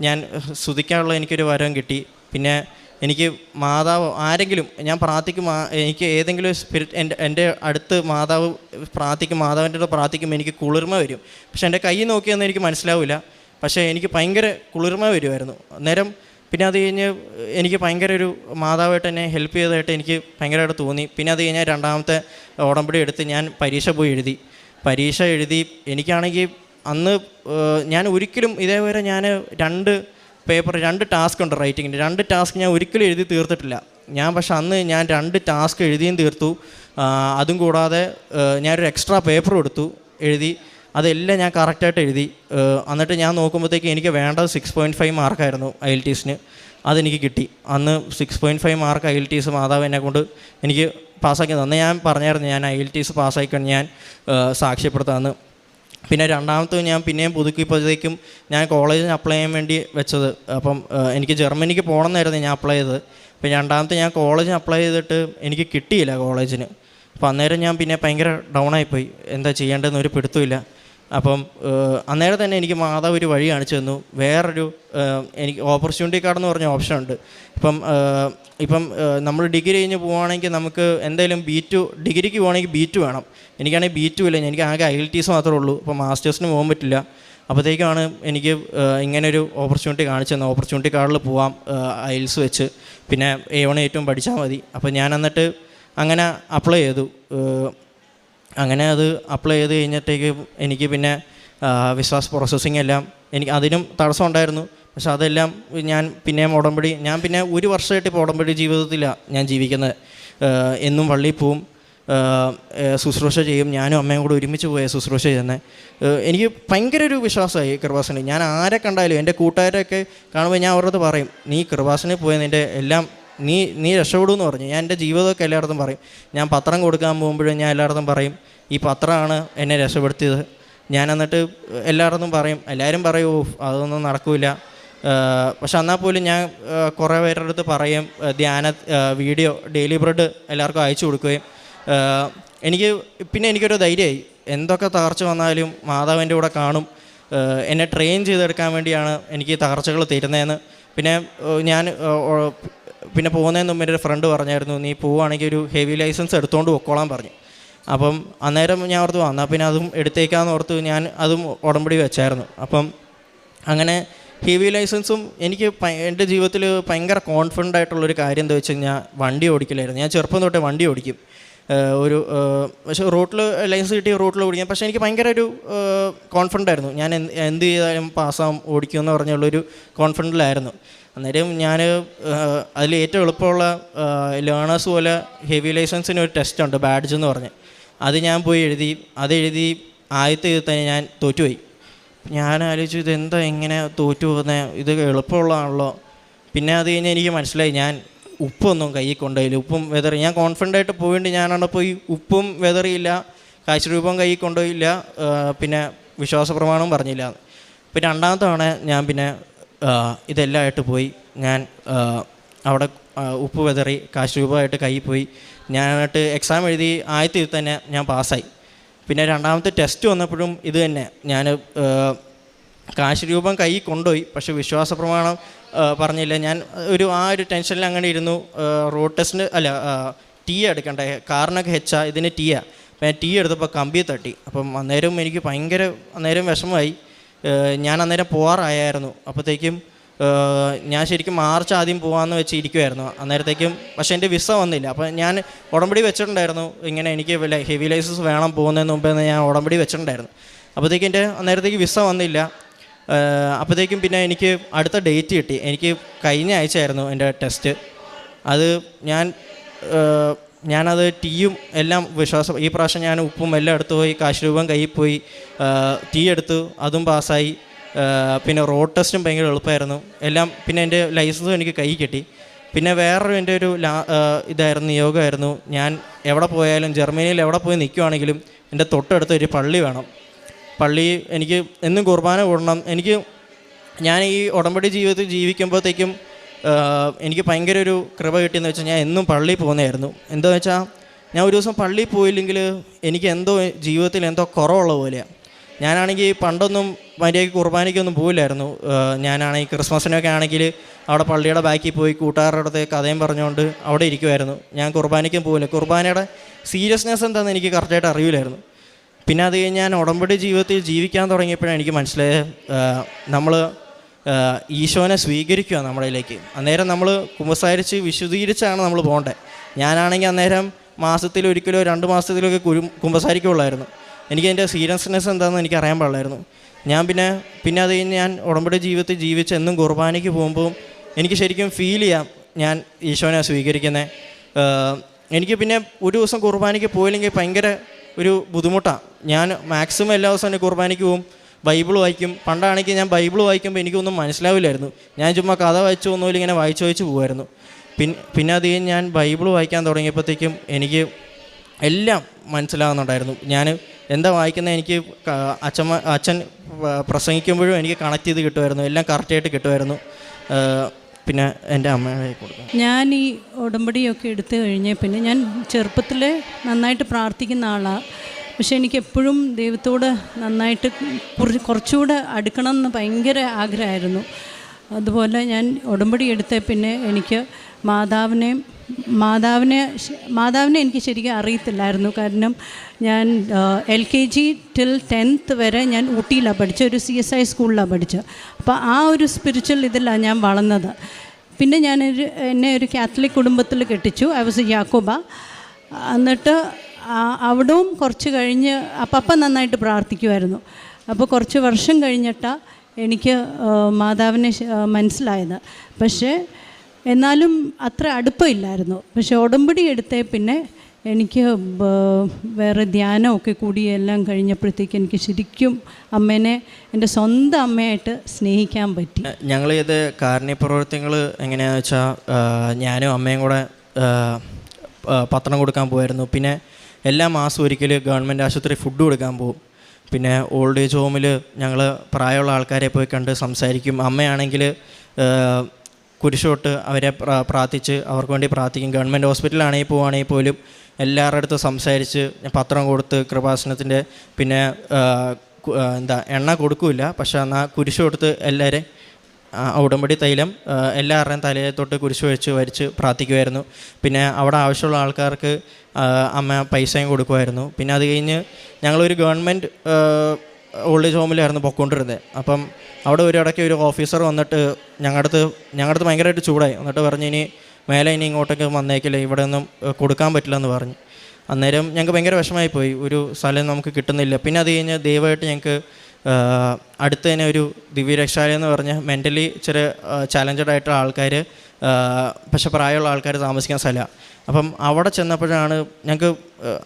ഞാൻ സ്തുതിക്കാനുള്ള എനിക്കൊരു വരവും കിട്ടി. പിന്നെ എനിക്ക് മാതാവ് ആരെങ്കിലും ഞാൻ പ്രാർത്ഥിക്കും എനിക്ക് ഏതെങ്കിലും സ്പിരിറ്റ് എന്റെ എന്റെ അടുത്ത് മാതാവ് പ്രാർത്ഥിക്കും മാതാവിന്റെ അടുത്ത് പ്രാർത്ഥിക്കുമ്പോൾ എനിക്ക് കുളിർമ വരും. പക്ഷെ എന്റെ കൈ നോക്കിയൊന്നും എനിക്ക് മനസ്സിലാവില്ല. പക്ഷേ എനിക്ക് ഭയങ്കര കുളിർമ വരുമായിരുന്നു. അന്നേരം പിന്നെ അത് കഴിഞ്ഞ് എനിക്ക് ഭയങ്കര ഒരു മാതാവായിട്ട് എന്നെ ഹെൽപ്പ് ചെയ്തതായിട്ട് എനിക്ക് ഭയങ്കരമായിട്ട് തോന്നി. പിന്നെ അത് കഴിഞ്ഞാൽ രണ്ടാമത്തെ ഉടമ്പടി എടുത്ത് ഞാൻ പരീക്ഷ പോയി എഴുതി. പരീക്ഷ എഴുതി എനിക്കാണെങ്കിൽ അന്ന് ഞാൻ ഒരിക്കലും ഇതേവരെ ഞാൻ രണ്ട് പേപ്പർ രണ്ട് ടാസ്ക് ഉണ്ട് റൈറ്റിങ്ങിന്റെ. രണ്ട് ടാസ്ക് ഞാൻ ഒരിക്കലും എഴുതി തീർത്തിട്ടില്ല. ഞാൻ പക്ഷെ അന്ന് ഞാൻ രണ്ട് ടാസ്ക് എഴുതിയും തീർത്തു. അതും കൂടാതെ ഞാനൊരു എക്സ്ട്രാ പേപ്പർ എടുത്തു എഴുതി. അതെല്ലാം ഞാൻ കറക്റ്റായിട്ട് എഴുതി. എന്നിട്ട് ഞാൻ നോക്കുമ്പോഴത്തേക്ക് എനിക്ക് വേണ്ടത് സിക്സ് പോയിന്റ് ഫൈവ് മാർക്കായിരുന്നു ഐ എൽ ടി എസിന് അതെനിക്ക് കിട്ടി. അന്ന് six point five mark IELTS മാതാവ് എന്നെ കൊണ്ട് എനിക്ക് പാസ്സാക്കി അന്ന് ഞാൻ പറഞ്ഞായിരുന്നു ഞാൻ ഐ എൽ ടി എസ് പാസ്സായിക്കൊണ്ട് ഞാൻ സാക്ഷ്യപ്പെടുത്താമെന്ന് പിന്നെ രണ്ടാമത്തെ ഞാൻ പിന്നെയും പുതുക്കിയപ്പോഴത്തേക്കും ഞാൻ കോളേജിന് അപ്ലൈ ചെയ്യാൻ വേണ്ടി വെച്ചത്. അപ്പം എനിക്ക് ജർമ്മനിക്ക് പോകണമെന്നായിരുന്നു ഞാൻ അപ്ലൈ ചെയ്തത്. അപ്പം രണ്ടാമത്തെ ഞാൻ കോളേജിന് അപ്ലൈ ചെയ്തിട്ട് എനിക്ക് കിട്ടിയില്ല കോളേജിന്. അപ്പോൾ അന്നേരം ഞാൻ പിന്നെ ഭയങ്കര ഡൗൺ ആയിപ്പോയി. എന്താ ചെയ്യേണ്ടതെന്ന് ഒരു പിടുത്തമില്ല അപ്പം അന്നേരം തന്നെ എനിക്ക് മാതാവ് ഒരു വഴി കാണിച്ചു തന്നു. വേറൊരു എനിക്ക് ഓപ്പർച്യൂണിറ്റി കാർഡ് എന്ന് പറഞ്ഞ ഓപ്ഷൻ ഉണ്ട്. ഇപ്പം ഇപ്പം നമ്മൾ ഡിഗ്രി കഴിഞ്ഞ് പോവുകയാണെങ്കിൽ നമുക്ക് എന്തായാലും ബി ടു ഡിഗ്രിക്ക് പോകണമെങ്കിൽ ബി ടു വേണം. എനിക്കാണെങ്കിൽ ബി ടു ഇല്ല. എനിക്ക് ആകെ ഐ എൽ ടീസ് മാത്രമേ ഉള്ളൂ. അപ്പോൾ മാസ്റ്റേഴ്സിന് പോകാൻ പറ്റില്ല. അപ്പോഴത്തേക്കാണ് എനിക്ക് ഇങ്ങനൊരു ഓപ്പർച്യൂണിറ്റി കാണിച്ചു തന്നെ ഓപ്പർച്യൂണിറ്റി കാർഡിൽ പോവാം ഐൽസ് വെച്ച്. പിന്നെ എ വൺ ഏറ്റവും പഠിച്ചാൽ മതി. അപ്പോൾ ഞാൻ എന്നിട്ട് അങ്ങനെ അപ്ലൈ ചെയ്തു. അങ്ങനെ അത് അപ്ലൈ ചെയ്ത് കഴിഞ്ഞിട്ടേക്ക് എനിക്ക് പിന്നെ വിശ്വാസ പ്രോസസ്സിങ് എല്ലാം എനിക്ക് അതിനും തടസ്സം ഉണ്ടായിരുന്നു. പക്ഷെ അതെല്ലാം ഞാൻ പിന്നെയും ഉടമ്പടി ഞാൻ പിന്നെ ഒരു വർഷമായിട്ട് ഇപ്പോൾ ഉടമ്പടി ജീവിതത്തിലാണ് ഞാൻ ജീവിക്കുന്നത്. എന്നും പള്ളിയിൽ പോവും ശുശ്രൂഷ ചെയ്യും. ഞാനും അമ്മയും കൂടെ ഒരുമിച്ച് പോയ ശുശ്രൂഷ ചെയ്യുന്നത് എനിക്ക് ഭയങ്കര ഒരു വിശ്വാസമായി കൃപാസന. ഞാൻ ആരെ കണ്ടാലും എന്റെ കൂട്ടുകാരൊക്കെ കാണുമ്പോൾ ഞാൻ അവരുടെ പറയും നീ കൃപാസനയിൽ പോയ നിന്റെ എല്ലാം നീ നീ രക്ഷപ്പെടുമെന്ന് പറഞ്ഞു. ഞാൻ എന്റെ ജീവിതമൊക്കെ എല്ലായിടത്തും പറയും. ഞാൻ പത്രം കൊടുക്കാൻ പോകുമ്പോഴും ഞാൻ എല്ലായിടത്തും പറയും. ഈ പത്രമാണ് എന്നെ രക്ഷപ്പെടുത്തിയത്. ഞാൻ എന്നിട്ട് എല്ലായിടത്തും പറയും എല്ലാവരും പറയും "ഓ, അതൊന്നും നടക്കില്ല പക്ഷെ എന്നാൽ പോലും ഞാൻ കുറേ പേരുടെ അടുത്ത് പറയും ധ്യാന വീഡിയോ ഡെയിലി ബ്രെഡ് എല്ലാവർക്കും അയച്ചു കൊടുക്കുകയും. എനിക്ക് പിന്നെ എനിക്കൊരു ധൈര്യമായി. എന്തൊക്കെ തകർച്ച വന്നാലും മാതാവിന്റെ കൂടെ കാണും. എന്നെ ട്രെയിൻ ചെയ്തെടുക്കാൻ വേണ്ടിയാണ് എനിക്ക് തകർച്ചകൾ തരുന്നതെന്ന്. പിന്നെ ഞാൻ പിന്നെ പോകുന്നതിന് മുമ്പ് എന്റെ ഒരു ഫ്രണ്ട് പറഞ്ഞായിരുന്നു നീ പോവുകയാണെങ്കിൽ ഒരു ഹെവി ലൈസൻസ് എടുത്തുകൊണ്ട് പൊക്കോളാൻ പറഞ്ഞു. അപ്പം അന്നേരം ഞാൻ ഓർത്തു വന്നാൽ പിന്നെ അതും എടുത്തേക്കാന്ന് ഓർത്ത് ഞാൻ അതും ഉടമ്പടി വെച്ചായിരുന്നു. അപ്പം അങ്ങനെ ഹെവി ലൈസൻസും എനിക്ക് എന്റെ ജീവിതത്തിൽ ഭയങ്കര കോൺഫിഡന്റ് ആയിട്ടുള്ളൊരു കാര്യം എന്താ വെച്ച് കഴിഞ്ഞാൽ വണ്ടി ഓടിക്കലായിരുന്നു. ഞാൻ ചെറുപ്പം തൊട്ടേ വണ്ടി ഓടിക്കും. ഒരു പക്ഷെ റോട്ടിൽ ലൈസൻസ് കിട്ടിയ റോട്ടിൽ ഓടിക്കാം. പക്ഷേ എനിക്ക് ഭയങ്കര ഒരു കോൺഫിഡന്റ് ആയിരുന്നു. ഞാൻ എന്ത് ചെയ്താലും പാസ്സാവും ഓടിക്കും എന്ന് പറഞ്ഞുള്ളൊരു കോൺഫിഡന്റിലായിരുന്നു അന്നേരം ഞാൻ അതിൽ ഏറ്റവും എളുപ്പമുള്ള ലേണേഴ്സ് പോലെ ഹെവി ലൈസൻസിന് ഒരു ടെസ്റ്റ് ഉണ്ട് ബാഡ്ജ് എന്ന് പറഞ്ഞ്. അത് ഞാൻ പോയി എഴുതി അത് എഴുതി ആദ്യത്തെ ഇത് തന്നെ ഞാൻ തോറ്റുപോയി. ഞാൻ ആലോചിച്ചു ഇത് എന്താ ഇങ്ങനെ തോറ്റു പോകുന്നത് ഇത് എളുപ്പമുള്ളതാണല്ലോ. പിന്നെ അത് കഴിഞ്ഞ് എനിക്ക് മനസ്സിലായി ഞാൻ ഉപ്പൊന്നും കയ്യിൽ കൊണ്ടുപോയില്ല. ഉപ്പും വെതറി ഞാൻ കോൺഫിഡന്റ് ആയിട്ട് പോയിട്ട് ഞാനവിടെ പോയി ഉപ്പും വെതറിയില്ല കാശ് രൂപം കയ്യിൽ കൊണ്ടുപോയില്ല പിന്നെ വിശ്വാസ പ്രമാണവും പറഞ്ഞില്ല. പിന്നെ രണ്ടാമത്തെ തവണ ഞാൻ പിന്നെ ആ, ഇതെല്ലാം ആയിട്ട് പോയി. ഞാൻ അവിടെ ഉപ്പ് വെതറി കാശ് രൂപമായിട്ട് കയ്യിൽ പോയി. ഞാനായിട്ട് എക്സാം എഴുതി ആദ്യത്തെ ഇത് തന്നെ ഞാൻ പാസ്സായി. പിന്നെ രണ്ടാമത്തെ ടെസ്റ്റ് വന്നപ്പോഴും ഇത് തന്നെ. ഞാൻ കാശ് രൂപം കൈ കൊണ്ടുപോയി. പക്ഷെ വിശ്വാസ പ്രമാണം പറഞ്ഞില്ല. ഞാൻ ഒരു ആ ഒരു ടെൻഷനിൽ അങ്ങനെ ഇരുന്നു. റോഡ് ടെസ്റ്റിന് അല്ല ടീ എടുക്കണ്ടേ? കാറിനൊക്കെ ഹെച്ചാ ഇതിന് ടീയാ അപ്പം ഞാൻ ടീ എടുത്തപ്പോൾ കമ്പി തട്ടി. അപ്പം അന്നേരം എനിക്ക് ഭയങ്കര അന്നേരം വിഷമമായി. ഞാൻ അന്നേരം പോവാറായായിരുന്നു. അപ്പോഴത്തേക്കും ഞാൻ ശരിക്കും മാർച്ച് ആദ്യം പോകാമെന്ന് വെച്ച് ഇരിക്കുമായിരുന്നു അന്നേരത്തേക്കും പക്ഷേ എന്റെ വിസ വന്നില്ല. അപ്പോൾ ഞാൻ ഉടമ്പടി വെച്ചിട്ടുണ്ടായിരുന്നു. ഇങ്ങനെ എനിക്ക് ഹെവി ലൈസൻസ് വേണം പോകുന്നതിന് മുമ്പേ ഞാൻ ഉടമ്പടി വെച്ചിട്ടുണ്ടായിരുന്നു. അപ്പോഴത്തേക്കും എന്റെ അന്നേരത്തേക്ക് വിസ വന്നില്ല. അപ്പോഴത്തേക്കും പിന്നെ എനിക്ക് അടുത്ത ഡേറ്റ് കിട്ടി. എനിക്ക് കഴിഞ്ഞ ആഴ്ചയായിരുന്നു എന്റെ ടെസ്റ്റ്. അത് ഞാൻ ഞാനത് ടീയും എല്ലാം വിശ്വാസം ഈ പ്രാവശ്യം ഞാൻ ഉപ്പും എല്ലാം എടുത്തു പോയി കാശ് രൂപം കയ്യിൽ പോയി ടീ എടുത്തു അതും പാസ്സായി. പിന്നെ റോഡ് ടെസ്റ്റും ഭയങ്കര എളുപ്പമായിരുന്നു. എല്ലാം പിന്നെ എന്റെ ലൈസൻസും എനിക്ക് കൈ കിട്ടി. പിന്നെ വേറൊരു എന്റെ ഒരു ലാ ഇതായിരുന്നു നിയോഗമായിരുന്നു. ഞാൻ എവിടെ പോയാലും ജർമ്മനിയിൽ എവിടെ പോയി നിൽക്കുവാണെങ്കിലും എന്റെ തൊട്ടടുത്ത് ഒരു പള്ളി വേണം. പള്ളി എനിക്ക് എന്നും കുർബാന കൂടണം. എനിക്ക് ഞാൻ ഈ ഉടമ്പടി ജീവിതത്തിൽ ജീവിക്കുമ്പോഴത്തേക്കും എനിക്ക് ഭയങ്കര ഒരു കൃപ കിട്ടിയെന്ന് വെച്ചാൽ ഞാൻ എന്നും പള്ളിയിൽ പോകുന്നതായിരുന്നു. എന്താണെന്ന് വെച്ചാൽ ഞാൻ ഒരു ദിവസം പള്ളിയിൽ പോയില്ലെങ്കിൽ എനിക്ക് എന്തോ ജീവിതത്തിൽ എന്തോ കുറവുള്ള പോലെയാണ് ഞാനാണെങ്കിൽ പണ്ടൊന്നും മര്യാദയ്ക്ക് കുർബാനയ്ക്കൊന്നും പോവില്ലായിരുന്നു. ഞാനാണെങ്കിൽ ക്രിസ്മസിനൊക്കെ ആണെങ്കിൽ അവിടെ പള്ളിയുടെ ബാക്കിൽ പോയി കൂട്ടുകാരുടെ അടുത്ത് കഥയും പറഞ്ഞുകൊണ്ട് അവിടെ ഇരിക്കുമായിരുന്നു ഞാൻ കുർബാനയ്ക്കും പോവില്ല. കുർബാനയുടെ സീരിയസ്നെസ് എന്താണെന്ന് എനിക്ക് കറക്റ്റായിട്ട് അറിയില്ലായിരുന്നു. പിന്നെ അത് കഴിഞ്ഞ് ഞാൻ ഉടമ്പടി ജീവിതത്തിൽ ജീവിക്കാൻ തുടങ്ങിയപ്പോഴാണ് എനിക്ക് മനസ്സിലായത്. നമ്മൾ ഈശോനെ സ്വീകരിക്കുക നമ്മളിലേക്ക് അന്നേരം നമ്മൾ കുമ്പസാരിച്ച് വിശുദ്ധീകരിച്ചാണ് നമ്മൾ പോകേണ്ടത് ഞാനാണെങ്കിൽ അന്നേരം മാസത്തിലൊരിക്കലോ രണ്ട് മാസത്തിലൊക്കെ കുരു കുമ്പസാരിക്കുള്ളായിരുന്നു. എനിക്ക് അതിന്റെ സീരിയസ്നെസ് എന്താണെന്ന് എനിക്ക് അറിയാൻ പാടില്ലായിരുന്നു. ഞാൻ പിന്നെ പിന്നെ അത് കഴിഞ്ഞ് ഞാൻ ഉടമ്പടി ജീവിതത്തിൽ ജീവിച്ച് എന്നും കുർബാനയ്ക്ക് പോകുമ്പോൾ എനിക്ക് ശരിക്കും ഫീൽ ചെയ്യാം ഞാൻ ഈശോനെ സ്വീകരിക്കുന്നത് എനിക്ക് പിന്നെ ഒരു ദിവസം കുർബാനയ്ക്ക് പോയില്ലെങ്കിൽ ഭയങ്കര ഒരു ബുദ്ധിമുട്ടാണ് ഞാൻ മാക്സിമം എല്ലാ ദിവസവും എന്റെ കുർബാനയ്ക്ക് പോകും ബൈബിൾ വായിക്കും. പണ്ടാണെങ്കിൽ ഞാൻ ബൈബിൾ വായിക്കുമ്പോൾ എനിക്കൊന്നും മനസ്സിലാവില്ലായിരുന്നു. ഞാൻ ചുമ്മാ കഥ വായിച്ചു ഒന്നുമില്ല ഇങ്ങനെ വായിച്ചു വായിച്ച് പോകുമായിരുന്നു പിന്നെ പിന്നെ കഴിഞ്ഞ് ഞാൻ ബൈബിൾ വായിക്കാൻ തുടങ്ങിയപ്പോഴത്തേക്കും എനിക്ക് എല്ലാം മനസ്സിലാകുന്നുണ്ടായിരുന്നു ഞാൻ എന്താ വായിക്കുന്നത് എനിക്ക് അച്ഛൻ അച്ഛൻ പ്രസംഗിക്കുമ്പോഴും എനിക്ക് കണക്ട് ചെയ്ത് കിട്ടുമായിരുന്നു. എല്ലാം കറക്റ്റായിട്ട് കിട്ടുമായിരുന്നു. പിന്നെ എന്റെ അമ്മയെ കൊടുക്കും ഞാൻ ഈ ഉടമ്പടിയൊക്കെ എടുത്തു കഴിഞ്ഞ് പിന്നെ ഞാൻ ചെറുപ്പത്തിൽ നന്നായിട്ട് പ്രാർത്ഥിക്കുന്ന ആളാണ് പക്ഷെ എനിക്ക് എപ്പോഴും ദൈവത്തോട് നന്നായിട്ട് കുറച്ച് കുറച്ചുകൂടെ അടുക്കണം എന്ന് ഭയങ്കര ആഗ്രഹമായിരുന്നു. അതുപോലെ ഞാൻ ഉടമ്പടി എടുത്ത പിന്നെ എനിക്ക് മാതാവിനെ മാതാവിനെ മാതാവിനെ എനിക്ക് ശരിക്കും അറിയത്തില്ലായിരുന്നു. കാരണം ഞാൻ L K G till tenth വരെ ഞാൻ ഊട്ടിയിലാണ് പഠിച്ചത്. ഒരു സി എസ് ഐ സ്കൂളിലാണ് പഠിച്ചത്. അപ്പോൾ ആ ഒരു സ്പിരിച്വൽ ഇതിലാണ് ഞാൻ വളർന്നത്. പിന്നെ ഞാനൊരു എന്നെ ഒരു കാത്തലിക് കുടുംബത്തിൽ കെട്ടിച്ചു. ഐ വാസ് യാക്കോബ എന്നിട്ട് അവിടവും കുറച്ച് കഴിഞ്ഞ് അപ്പം നന്നായിട്ട് പ്രാർത്ഥിക്കുമായിരുന്നു അപ്പോൾ കുറച്ച് വർഷം കഴിഞ്ഞിട്ടാണ് എനിക്ക് മാതാവിനെ മനസ്സിലായത്. പക്ഷേ എന്നാലും അത്ര അടുപ്പമില്ലായിരുന്നു പക്ഷേ ഉടമ്പടി എടുത്തേ പിന്നെ എനിക്ക് വേറെ ധ്യാനമൊക്കെ കൂടി എല്ലാം കഴിഞ്ഞപ്പോഴത്തേക്ക് എനിക്ക് ശരിക്കും അമ്മേനെ എന്റെ സ്വന്തം അമ്മയായിട്ട് സ്നേഹിക്കാൻ പറ്റി. ഞങ്ങൾ ഇത് കാരുണ്യ പ്രവർത്തനങ്ങൾ എങ്ങനെയാണെന്ന് വെച്ചാൽ ഞാനും അമ്മയും കൂടെ പത്രം കൊടുക്കാൻ പോകുമായിരുന്നു പിന്നെ എല്ലാ മാസം ഒരിക്കൽ ഗവൺമെന്റ് ആശുപത്രി ഫുഡ് കൊടുക്കാൻ പോകും പിന്നെ ഓൾഡ് ഏജ് ഹോമിൽ ഞങ്ങൾ പ്രായമുള്ള ആൾക്കാരെ പോയി കണ്ട് സംസാരിക്കും. അമ്മയാണെങ്കിൽ കുരിശോട്ട് അവരെ പ്രാ- പ്രാർത്ഥിച്ച് അവർക്ക് വേണ്ടി പ്രാർത്ഥിക്കും. ഗവൺമെന്റ് ഹോസ്പിറ്റലാണെങ്കിൽ പോവുകയാണെങ്കിൽ പോലും എല്ലാവരുടെ അടുത്ത് സംസാരിച്ച് പത്രം കൊടുത്ത് കൃപാസനത്തിന്റെ പിന്നെ എന്താ എണ്ണ കൊടുക്കില്ല. പക്ഷേ എന്നാൽ കുരിശ് കൊടുത്ത് എല്ലാവരെയും ഉടമ്പടി തൈലം എല്ലാവരുടെയും തലയെ തൊട്ട് കുരിശ് വെച്ച് വരച്ച് പ്രാർത്ഥിക്കുമായിരുന്നു പിന്നെ അവിടെ ആവശ്യമുള്ള ആൾക്കാർക്ക് അമ്മ പൈസയും കൊടുക്കുമായിരുന്നു പിന്നെ അത് കഴിഞ്ഞ് ഞങ്ങളൊരു ഗവൺമെന്റ് ഓൾഡ് ഹോമിലായിരുന്നു പൊക്കൊണ്ടിരുന്നത് അപ്പം അവിടെ ഒരു ഇടയ്ക്ക് ഒരു ഓഫീസർ വന്നിട്ട് ഞങ്ങളുടെ അടുത്ത് ഞങ്ങളുടെ അടുത്ത് ഭയങ്കരമായിട്ട് ചൂടായി. എന്നിട്ട് പറഞ്ഞു ഇനി മേലെ ഇനി ഇങ്ങോട്ടേക്ക് വന്നേക്കില്ല? ഇവിടെ ഒന്നും കൊടുക്കാൻ പറ്റില്ല എന്ന് പറഞ്ഞു. അന്നേരം ഞങ്ങൾക്ക് ഭയങ്കര വിഷമമായി പോയി ഒരു സ്ഥലം നമുക്ക് കിട്ടുന്നില്ല. പിന്നെ അത് കഴിഞ്ഞ് ദയവായിട്ട് ഞങ്ങൾക്ക് അടുത്ത് തന്നെ ഒരു ദിവ്യരക്ഷാലയം എന്ന് പറഞ്ഞ് മെന്റലി ചെറിയ ചാലഞ്ചഡ് ആയിട്ടുള്ള ആൾക്കാർ പക്ഷെ പ്രായമുള്ള ആൾക്കാർ താമസിക്കുന്ന സ്ഥലമാണ് അപ്പം അവിടെ ചെന്നപ്പോഴാണ് ഞങ്ങൾക്ക്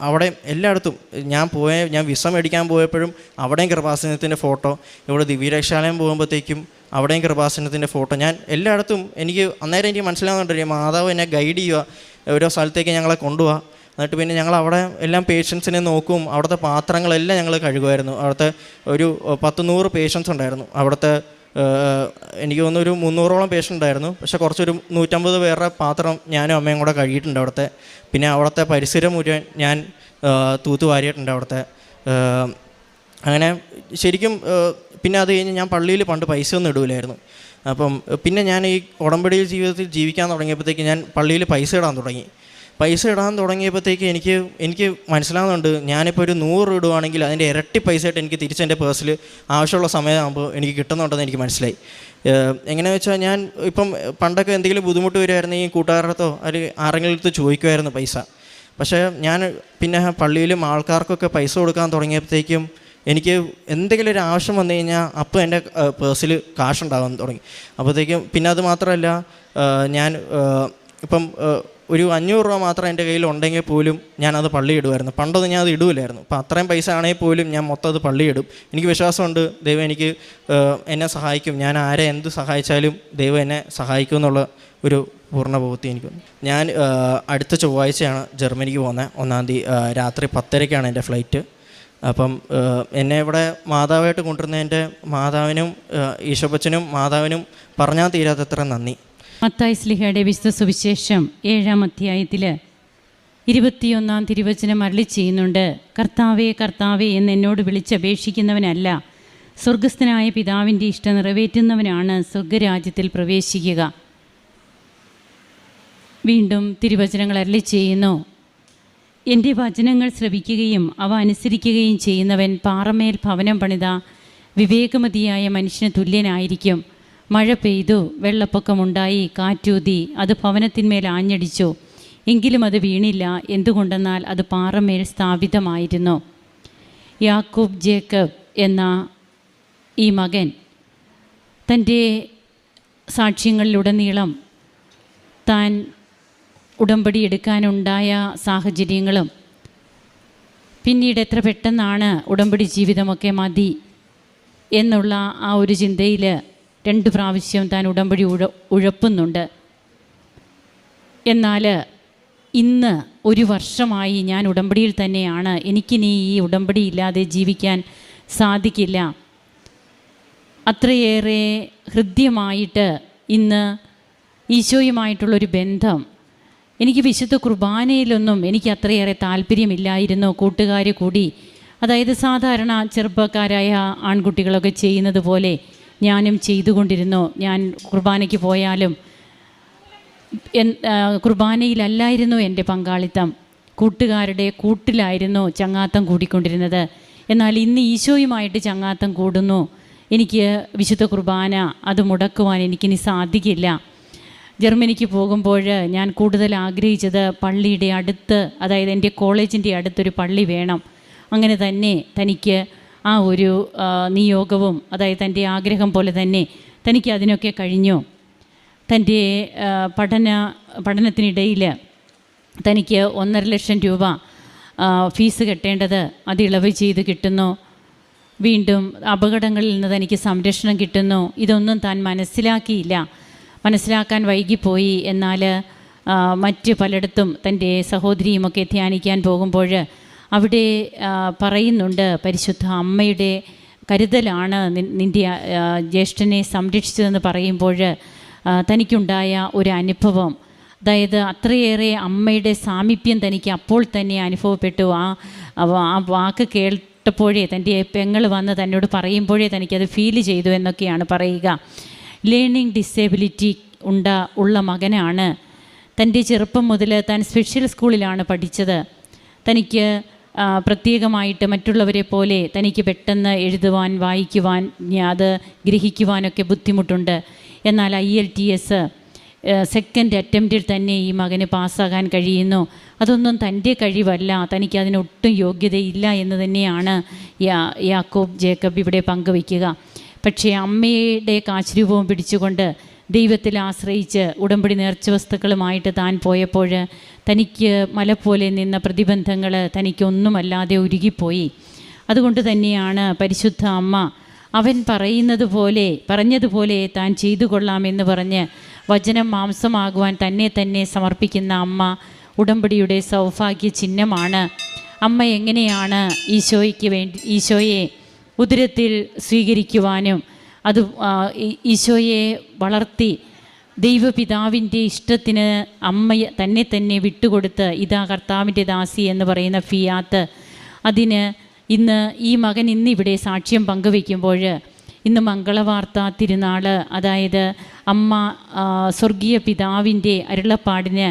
അവിടെ എല്ലായിടത്തും ഞാൻ പോയ ഞാൻ വിസ മേടിക്കാൻ പോയപ്പോഴും അവിടെയും കൃപാസനത്തിന്റെ ഫോട്ടോ ഇവിടെ ദിവ്യരക്ഷാലയം പോകുമ്പോഴത്തേക്കും അവിടെയും കൃപാസനത്തിന്റെ ഫോട്ടോ. ഞാൻ എല്ലായിടത്തും എനിക്ക് അന്നേരം എനിക്ക് മനസ്സിലാകുന്നുണ്ടല്ലോ മാതാവ് എന്നെ ഗൈഡ് ചെയ്യുക ഓരോ സ്ഥലത്തേക്ക് ഞങ്ങളെ കൊണ്ടുപോവുക. എന്നിട്ട് പിന്നെ ഞങ്ങൾ അവിടെ എല്ലാം പേഷ്യൻസിനെ നോക്കും അവിടുത്തെ പാത്രങ്ങളെല്ലാം ഞങ്ങൾ കഴുകുമായിരുന്നു. അവിടുത്തെ ഒരു പത്ത് നൂറ് പേഷ്യൻസ് ഉണ്ടായിരുന്നു. അവിടുത്തെ എനിക്ക് തോന്നുന്നു ഒരു മുന്നൂറോളം പേഷ്യന്റ് ഉണ്ടായിരുന്നു. പക്ഷേ കുറച്ചൊരു നൂറ്റമ്പത് പേരുടെ പാത്രം ഞാനും അമ്മയും കൂടെ കഴുകിയിട്ടുണ്ട് അവിടുത്തെ. പിന്നെ അവിടുത്തെ പരിസരം മുഴുവൻ ഞാൻ തൂത്തുവാരിയിട്ടുണ്ട് തൂത്ത് വാരിയിട്ടുണ്ട് അവിടുത്തെ. അങ്ങനെ ശരിക്കും പിന്നെ അത് കഴിഞ്ഞ് ഞാൻ പള്ളിയിൽ പണ്ട് പൈസ ഒന്നും ഇടൂലായിരുന്നു. അപ്പം പിന്നെ ഞാൻ ഈ ഉടമ്പടി ജീവിതത്തിൽ ജീവിക്കാൻ തുടങ്ങിയപ്പോഴത്തേക്ക് ഞാൻ പള്ളിയിൽ പൈസ ഇടാൻ തുടങ്ങി. പൈസ ഇടാൻ തുടങ്ങിയപ്പോഴത്തേക്ക് എനിക്ക് എനിക്ക് മനസ്സിലാകുന്നുണ്ട് ഞാനിപ്പോൾ ഒരു നൂറ് ഇടുവാണെങ്കിൽ അതിന്റെ ഇരട്ടി പൈസ ആയിട്ട് എനിക്ക് തിരിച്ച് എന്റെ പേഴ്സിൽ ആവശ്യമുള്ള സമയമാകുമ്പോൾ എനിക്ക് കിട്ടുന്നുണ്ടെന്ന് എനിക്ക് മനസ്സിലായി. എങ്ങനെയാണെന്ന് വെച്ചാൽ ഞാൻ ഇപ്പം പണ്ടൊക്കെ എന്തെങ്കിലും ബുദ്ധിമുട്ട് വരുമായിരുന്നെങ്കിൽ കൂട്ടുകാരുടെ അടുത്തോ അല്ലെങ്കിൽ ആരെങ്കിലും അടുത്ത് ചോദിക്കുമായിരുന്നു പൈസ. പക്ഷേ ഞാൻ പിന്നെ പള്ളിയിലും ആൾക്കാർക്കൊക്കെ പൈസ കൊടുക്കാൻ തുടങ്ങിയപ്പോഴത്തേക്കും എനിക്ക് എന്തെങ്കിലും ഒരു ആവശ്യം വന്നു കഴിഞ്ഞാൽ അപ്പം എന്റെ പേഴ്സിൽ കാശുണ്ടാകാൻ തുടങ്ങി. അപ്പോഴത്തേക്കും പിന്നെ അത് മാത്രമല്ല ഞാൻ ഇപ്പം ഒരു അഞ്ഞൂറ് രൂപ മാത്രം എന്റെ കയ്യിൽ ഉണ്ടെങ്കിൽ പോലും ഞാനത് പള്ളി ഇടുമായിരുന്നു പണ്ടൊന്നും ഞാൻ അത് ഇടുമില്ലായിരുന്നു അപ്പോൾ അത്രയും പൈസ ആണെങ്കിൽ പോലും ഞാൻ മൊത്തം അത് പള്ളി ഇടും എനിക്ക് വിശ്വാസമുണ്ട് ദൈവം എനിക്ക് എന്നെ സഹായിക്കും. ഞാൻ ആരെ എന്ത് സഹായിച്ചാലും ദൈവം എന്നെ സഹായിക്കും എന്നുള്ള ഒരു പൂർണ എനിക്ക് ഞാൻ അടുത്ത ചൊവ്വാഴ്ചയാണ് ജർമ്മനിക്ക് പോകുന്നത്. ഒന്നാം തീയതി രാത്രി പത്തരയ്ക്കാണ് എന്റെ ഫ്ലൈറ്റ്. അപ്പം എന്നെ ഇവിടെ മാതാവായിട്ട് കൊണ്ടുവരുന്ന എന്റെ മാതാവിനും ഈശോബച്ചനും മാതാവിനും പറഞ്ഞാൽ തീരാത്തത്ര നന്ദി. മത്തായി സ്ലിഹയുടെ വിശുദ്ധ സുവിശേഷം ഏഴാം അധ്യായത്തിൽ ഇരുപത്തിയൊന്നാം തിരുവചനം അരളി ചെയ്യുന്നുണ്ട്. കർത്താവേ കർത്താവേ എന്ന് എന്നോട് വിളിച്ചപേക്ഷിക്കുന്നവനല്ല സ്വർഗസ്ഥനായ പിതാവിന്റെ ഇഷ്ടം നിറവേറ്റുന്നവനാണ് സ്വർഗരാജ്യത്തിൽ പ്രവേശിക്കുക. വീണ്ടും തിരുവചനങ്ങൾ അരളി ചെയ്യുന്നു. എന്റെ വചനങ്ങൾ ശ്രവിക്കുകയും അവ അനുസരിക്കുകയും ചെയ്യുന്നവൻ പാറമേൽ ഭവനം പണിത വിവേകമതിയായ മനുഷ്യന് തുല്യനായിരിക്കും. മഴ പെയ്തു വെള്ളപ്പൊക്കമുണ്ടായി കാറ്റൂതി അത് ഭവനത്തിന്മേൽ ആഞ്ഞടിച്ചു. എങ്കിലും അത് വീണില്ല. എന്തുകൊണ്ടെന്നാൽ അത് പാറമേൽ സ്ഥാപിതമായിരുന്നു. യാക്കൂബ് ജേക്കബ് എന്ന ഈ മകൻ തന്റെ സാക്ഷ്യങ്ങളിലുടനീളം താൻ ഉടമ്പടി എടുക്കാനുണ്ടായ സാഹചര്യങ്ങളും പിന്നീട് എത്ര പെട്ടെന്നാണ് ഉടമ്പടി ജീവിതമൊക്കെ മതി എന്നുള്ള ആ ഒരു ചിന്തയിൽ രണ്ട് പ്രാവശ്യം താൻ ഉടമ്പടി ഉഴ ഉഴപ്പുന്നുണ്ട്. എന്നാൽ ഇന്ന് ഒരു വർഷമായി ഞാൻ ഉടമ്പടിയിൽ തന്നെയാണ്. എനിക്കിനി ഈ ഉടമ്പടി ഇല്ലാതെ ജീവിക്കാൻ സാധിക്കില്ല. അത്രയേറെ ഹൃദ്യമായിട്ട് ഇന്ന് ഈശോയുമായിട്ടുള്ളൊരു ബന്ധം. എനിക്ക് വിശുദ്ധ കുർബാനയിലൊന്നും എനിക്ക് അത്രയേറെ താല്പര്യമില്ലായിരുന്നു കൂട്ടുകാർ കൂടി. അതായത് സാധാരണ ചെറുപ്പക്കാരായ ആൺകുട്ടികളൊക്കെ ചെയ്യുന്നത് പോലെ ഞാനും ചെയ്തുകൊണ്ടിരുന്നു. ഞാൻ കുർബാനയ്ക്ക് പോയാലും എൻ- കുർബാനയിലല്ലായിരുന്നു എന്റെ പങ്കാളിത്തം. കൂട്ടുകാരുടെ കൂട്ടിലായിരുന്നു ചങ്ങാത്തം കൂടിക്കൊണ്ടിരുന്നത്. എന്നാൽ ഇന്ന് ഈശോയുമായിട്ട് ചങ്ങാത്തം കൂടുന്നു. എനിക്ക് വിശുദ്ധ കുർബാന അത് മുടക്കുവാൻ എനിക്കിനി സാധിക്കില്ല. ജർമ്മനിക്ക് പോകുമ്പോൾ ഞാൻ കൂടുതൽ ആഗ്രഹിച്ചത് പള്ളിയുടെ അടുത്ത് അതായത് എന്റെ കോളേജിന്റെ അടുത്തൊരു പള്ളി വേണം. അങ്ങനെ തന്നെ തനിക്ക് ആ ഒരു നിയോഗവും അതായത് തന്റെ ആഗ്രഹം പോലെ തന്നെ തനിക്ക് അതിനൊക്കെ കഴിഞ്ഞു. തന്റെ പഠന പഠനത്തിനിടയിൽ തനിക്ക് ഒന്നര ലക്ഷം രൂപ ഫീസ് കെട്ടേണ്ടത് അത് ഇളവ് ചെയ്ത് കിട്ടുന്നു. വീണ്ടും അപകടങ്ങളിൽ നിന്ന് തനിക്ക് സംരക്ഷണം കിട്ടുന്നു. ഇതൊന്നും താൻ മനസ്സിലാക്കിയില്ല. മനസ്സിലാക്കാൻ വൈകിപ്പോയി. എന്നാൽ മറ്റ് പലയിടത്തും തന്റെ സഹോദരിയുമൊക്കെ ധ്യാനിക്കാൻ പോകുമ്പോൾ അവിടെ പറയുന്നുണ്ട് പരിശുദ്ധ അമ്മയുടെ കരുതലാണ് നിൻ- നിന്റെ ജ്യേഷ്ഠനെ സംരക്ഷിച്ചതെന്ന് പറയുമ്പോൾ തനിക്കുണ്ടായ ഒരു അനുഭവം. അതായത് അത്രയേറെ അമ്മയുടെ സാമീപ്യം തനിക്ക് അപ്പോൾ തന്നെ അനുഭവപ്പെട്ടു. ആ ആ വാക്ക് കേട്ടപ്പോഴേ തന്റെ പെങ്ങൾ വന്ന് തന്നോട് പറയുമ്പോഴേ തനിക്കത് ഫീൽ ചെയ്തു എന്നൊക്കെയാണ് പറയുക. ലേണിംഗ് ഡിസേബിലിറ്റി ഉണ്ട ഉള്ള മകനാണ്. തന്റെ ചെറുപ്പം മുതൽ താൻ സ്പെഷ്യൽ സ്കൂളിലാണ് പഠിച്ചത്. തനിക്ക് പ്രത്യേകമായിട്ട് മറ്റുള്ളവരെ പോലെ തനിക്ക് പെട്ടെന്ന് എഴുതുവാൻ വായിക്കുവാൻ അത് ഗ്രഹിക്കുവാനൊക്കെ ബുദ്ധിമുട്ടുണ്ട്. എന്നാൽ I L T S second അറ്റംപ്റ്റിൽ തന്നെ ഈ മകന് പാസ്സാകാൻ കഴിയുന്നു. അതൊന്നും തന്റെ കഴിവല്ല. തനിക്ക് അതിനൊട്ടും യോഗ്യതയില്ല എന്ന് തന്നെയാണ് യാക്കോബ് ജേക്കബ് ഇവിടെ പങ്കുവയ്ക്കുക. പക്ഷേ അമ്മയുടെ കാശ്രൂപവും പിടിച്ചുകൊണ്ട് ദൈവത്തിൽ ആശ്രയിച്ച് ഉടമ്പടി നേർച്ച വസ്തുക്കളുമായിട്ട് താൻ പോയപ്പോൾ തനിക്ക് മല പോലെ നിന്ന പ്രതിബന്ധങ്ങൾ തനിക്കൊന്നുമല്ലാതെ ഉരുകിപ്പോയി. അതുകൊണ്ട് തന്നെയാണ് പരിശുദ്ധ അമ്മ അവൻ പറയുന്നത് പോലെ പറഞ്ഞതുപോലെ താൻ ചെയ്തു കൊള്ളാമെന്ന് പറഞ്ഞ് വചനം മാംസമാകുവാൻ തന്നെ തന്നെ സമർപ്പിക്കുന്ന അമ്മ ഉടമ്പടിയുടെ സൗഭാഗ്യ ചിഹ്നമാണ്. അമ്മ എങ്ങനെയാണ് ഈശോയ്ക്ക് വേണ്ടി ഈശോയെ ഉദരത്തിൽ സ്വീകരിക്കുവാനും അത് ഈശോയെ വളർത്തി ദൈവപിതാവിന്റെ ഇഷ്ടത്തിന് അമ്മയെ തന്നെ തന്നെ വിട്ടുകൊടുത്ത് ഇതാ കർത്താവിന്റെ ദാസി എന്ന് പറയുന്ന ഫിയാത്ത് അതിന് ഇന്ന് ഈ മകൻ ഇന്നിവിടെ സാക്ഷ്യം പങ്കുവയ്ക്കുമ്പോൾ ഇന്ന് മംഗളവാർത്ത തിരുനാൾ അതായത് അമ്മ സ്വർഗീയ പിതാവിന്റെ അരുളപ്പാടിന്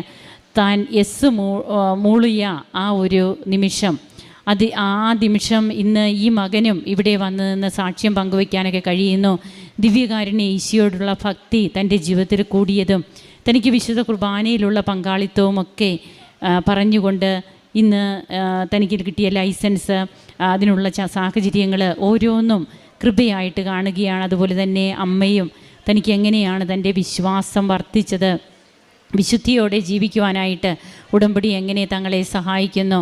താൻ എസ് മൂ മൂളിയ ആ ഒരു നിമിഷം. അത് ആ നിമിഷം ഇന്ന് ഈ മകനും ഇവിടെ വന്ന് നിന്ന് സാക്ഷ്യം പങ്കുവയ്ക്കാനൊക്കെ കഴിയുന്നു. ദിവ്യകാരുണ്യ ഈശോയോടുള്ള ഭക്തി തന്റെ ജീവിതത്തിൽ കൂടിയതും തനിക്ക് വിശുദ്ധ കുർബാനയിലുള്ള പങ്കാളിത്തവും ഒക്കെ പറഞ്ഞുകൊണ്ട് ഇന്ന് തനിക്ക് കിട്ടിയ ലൈസൻസ് അതിനുള്ള സാഹചര്യങ്ങൾ ഓരോന്നും കൃപയായിട്ട് കാണുകയാണ്. അതുപോലെ തന്നെ അമ്മയും തനിക്ക് എങ്ങനെയാണ് തന്റെ വിശ്വാസം വർദ്ധിച്ചത് വിശുദ്ധിയോടെ ജീവിക്കുവാനായിട്ട് ഉടമ്പടി എങ്ങനെ തങ്ങളെ സഹായിക്കുന്നു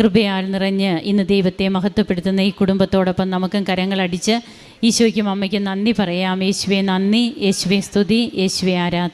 കൃപയാൽ നിറഞ്ഞ് ഇന്ന് ദൈവത്തെ മഹത്വപ്പെടുത്തുന്ന ഈ കുടുംബത്തോടൊപ്പം നമുക്കും കരങ്ങളടിച്ച് ഈശോയ്ക്കും അമ്മയ്ക്കും നന്ദി പറയാം. യേശുവെ നന്ദി യേശുവെ സ്തുതി യേശുവെ ആരാധന.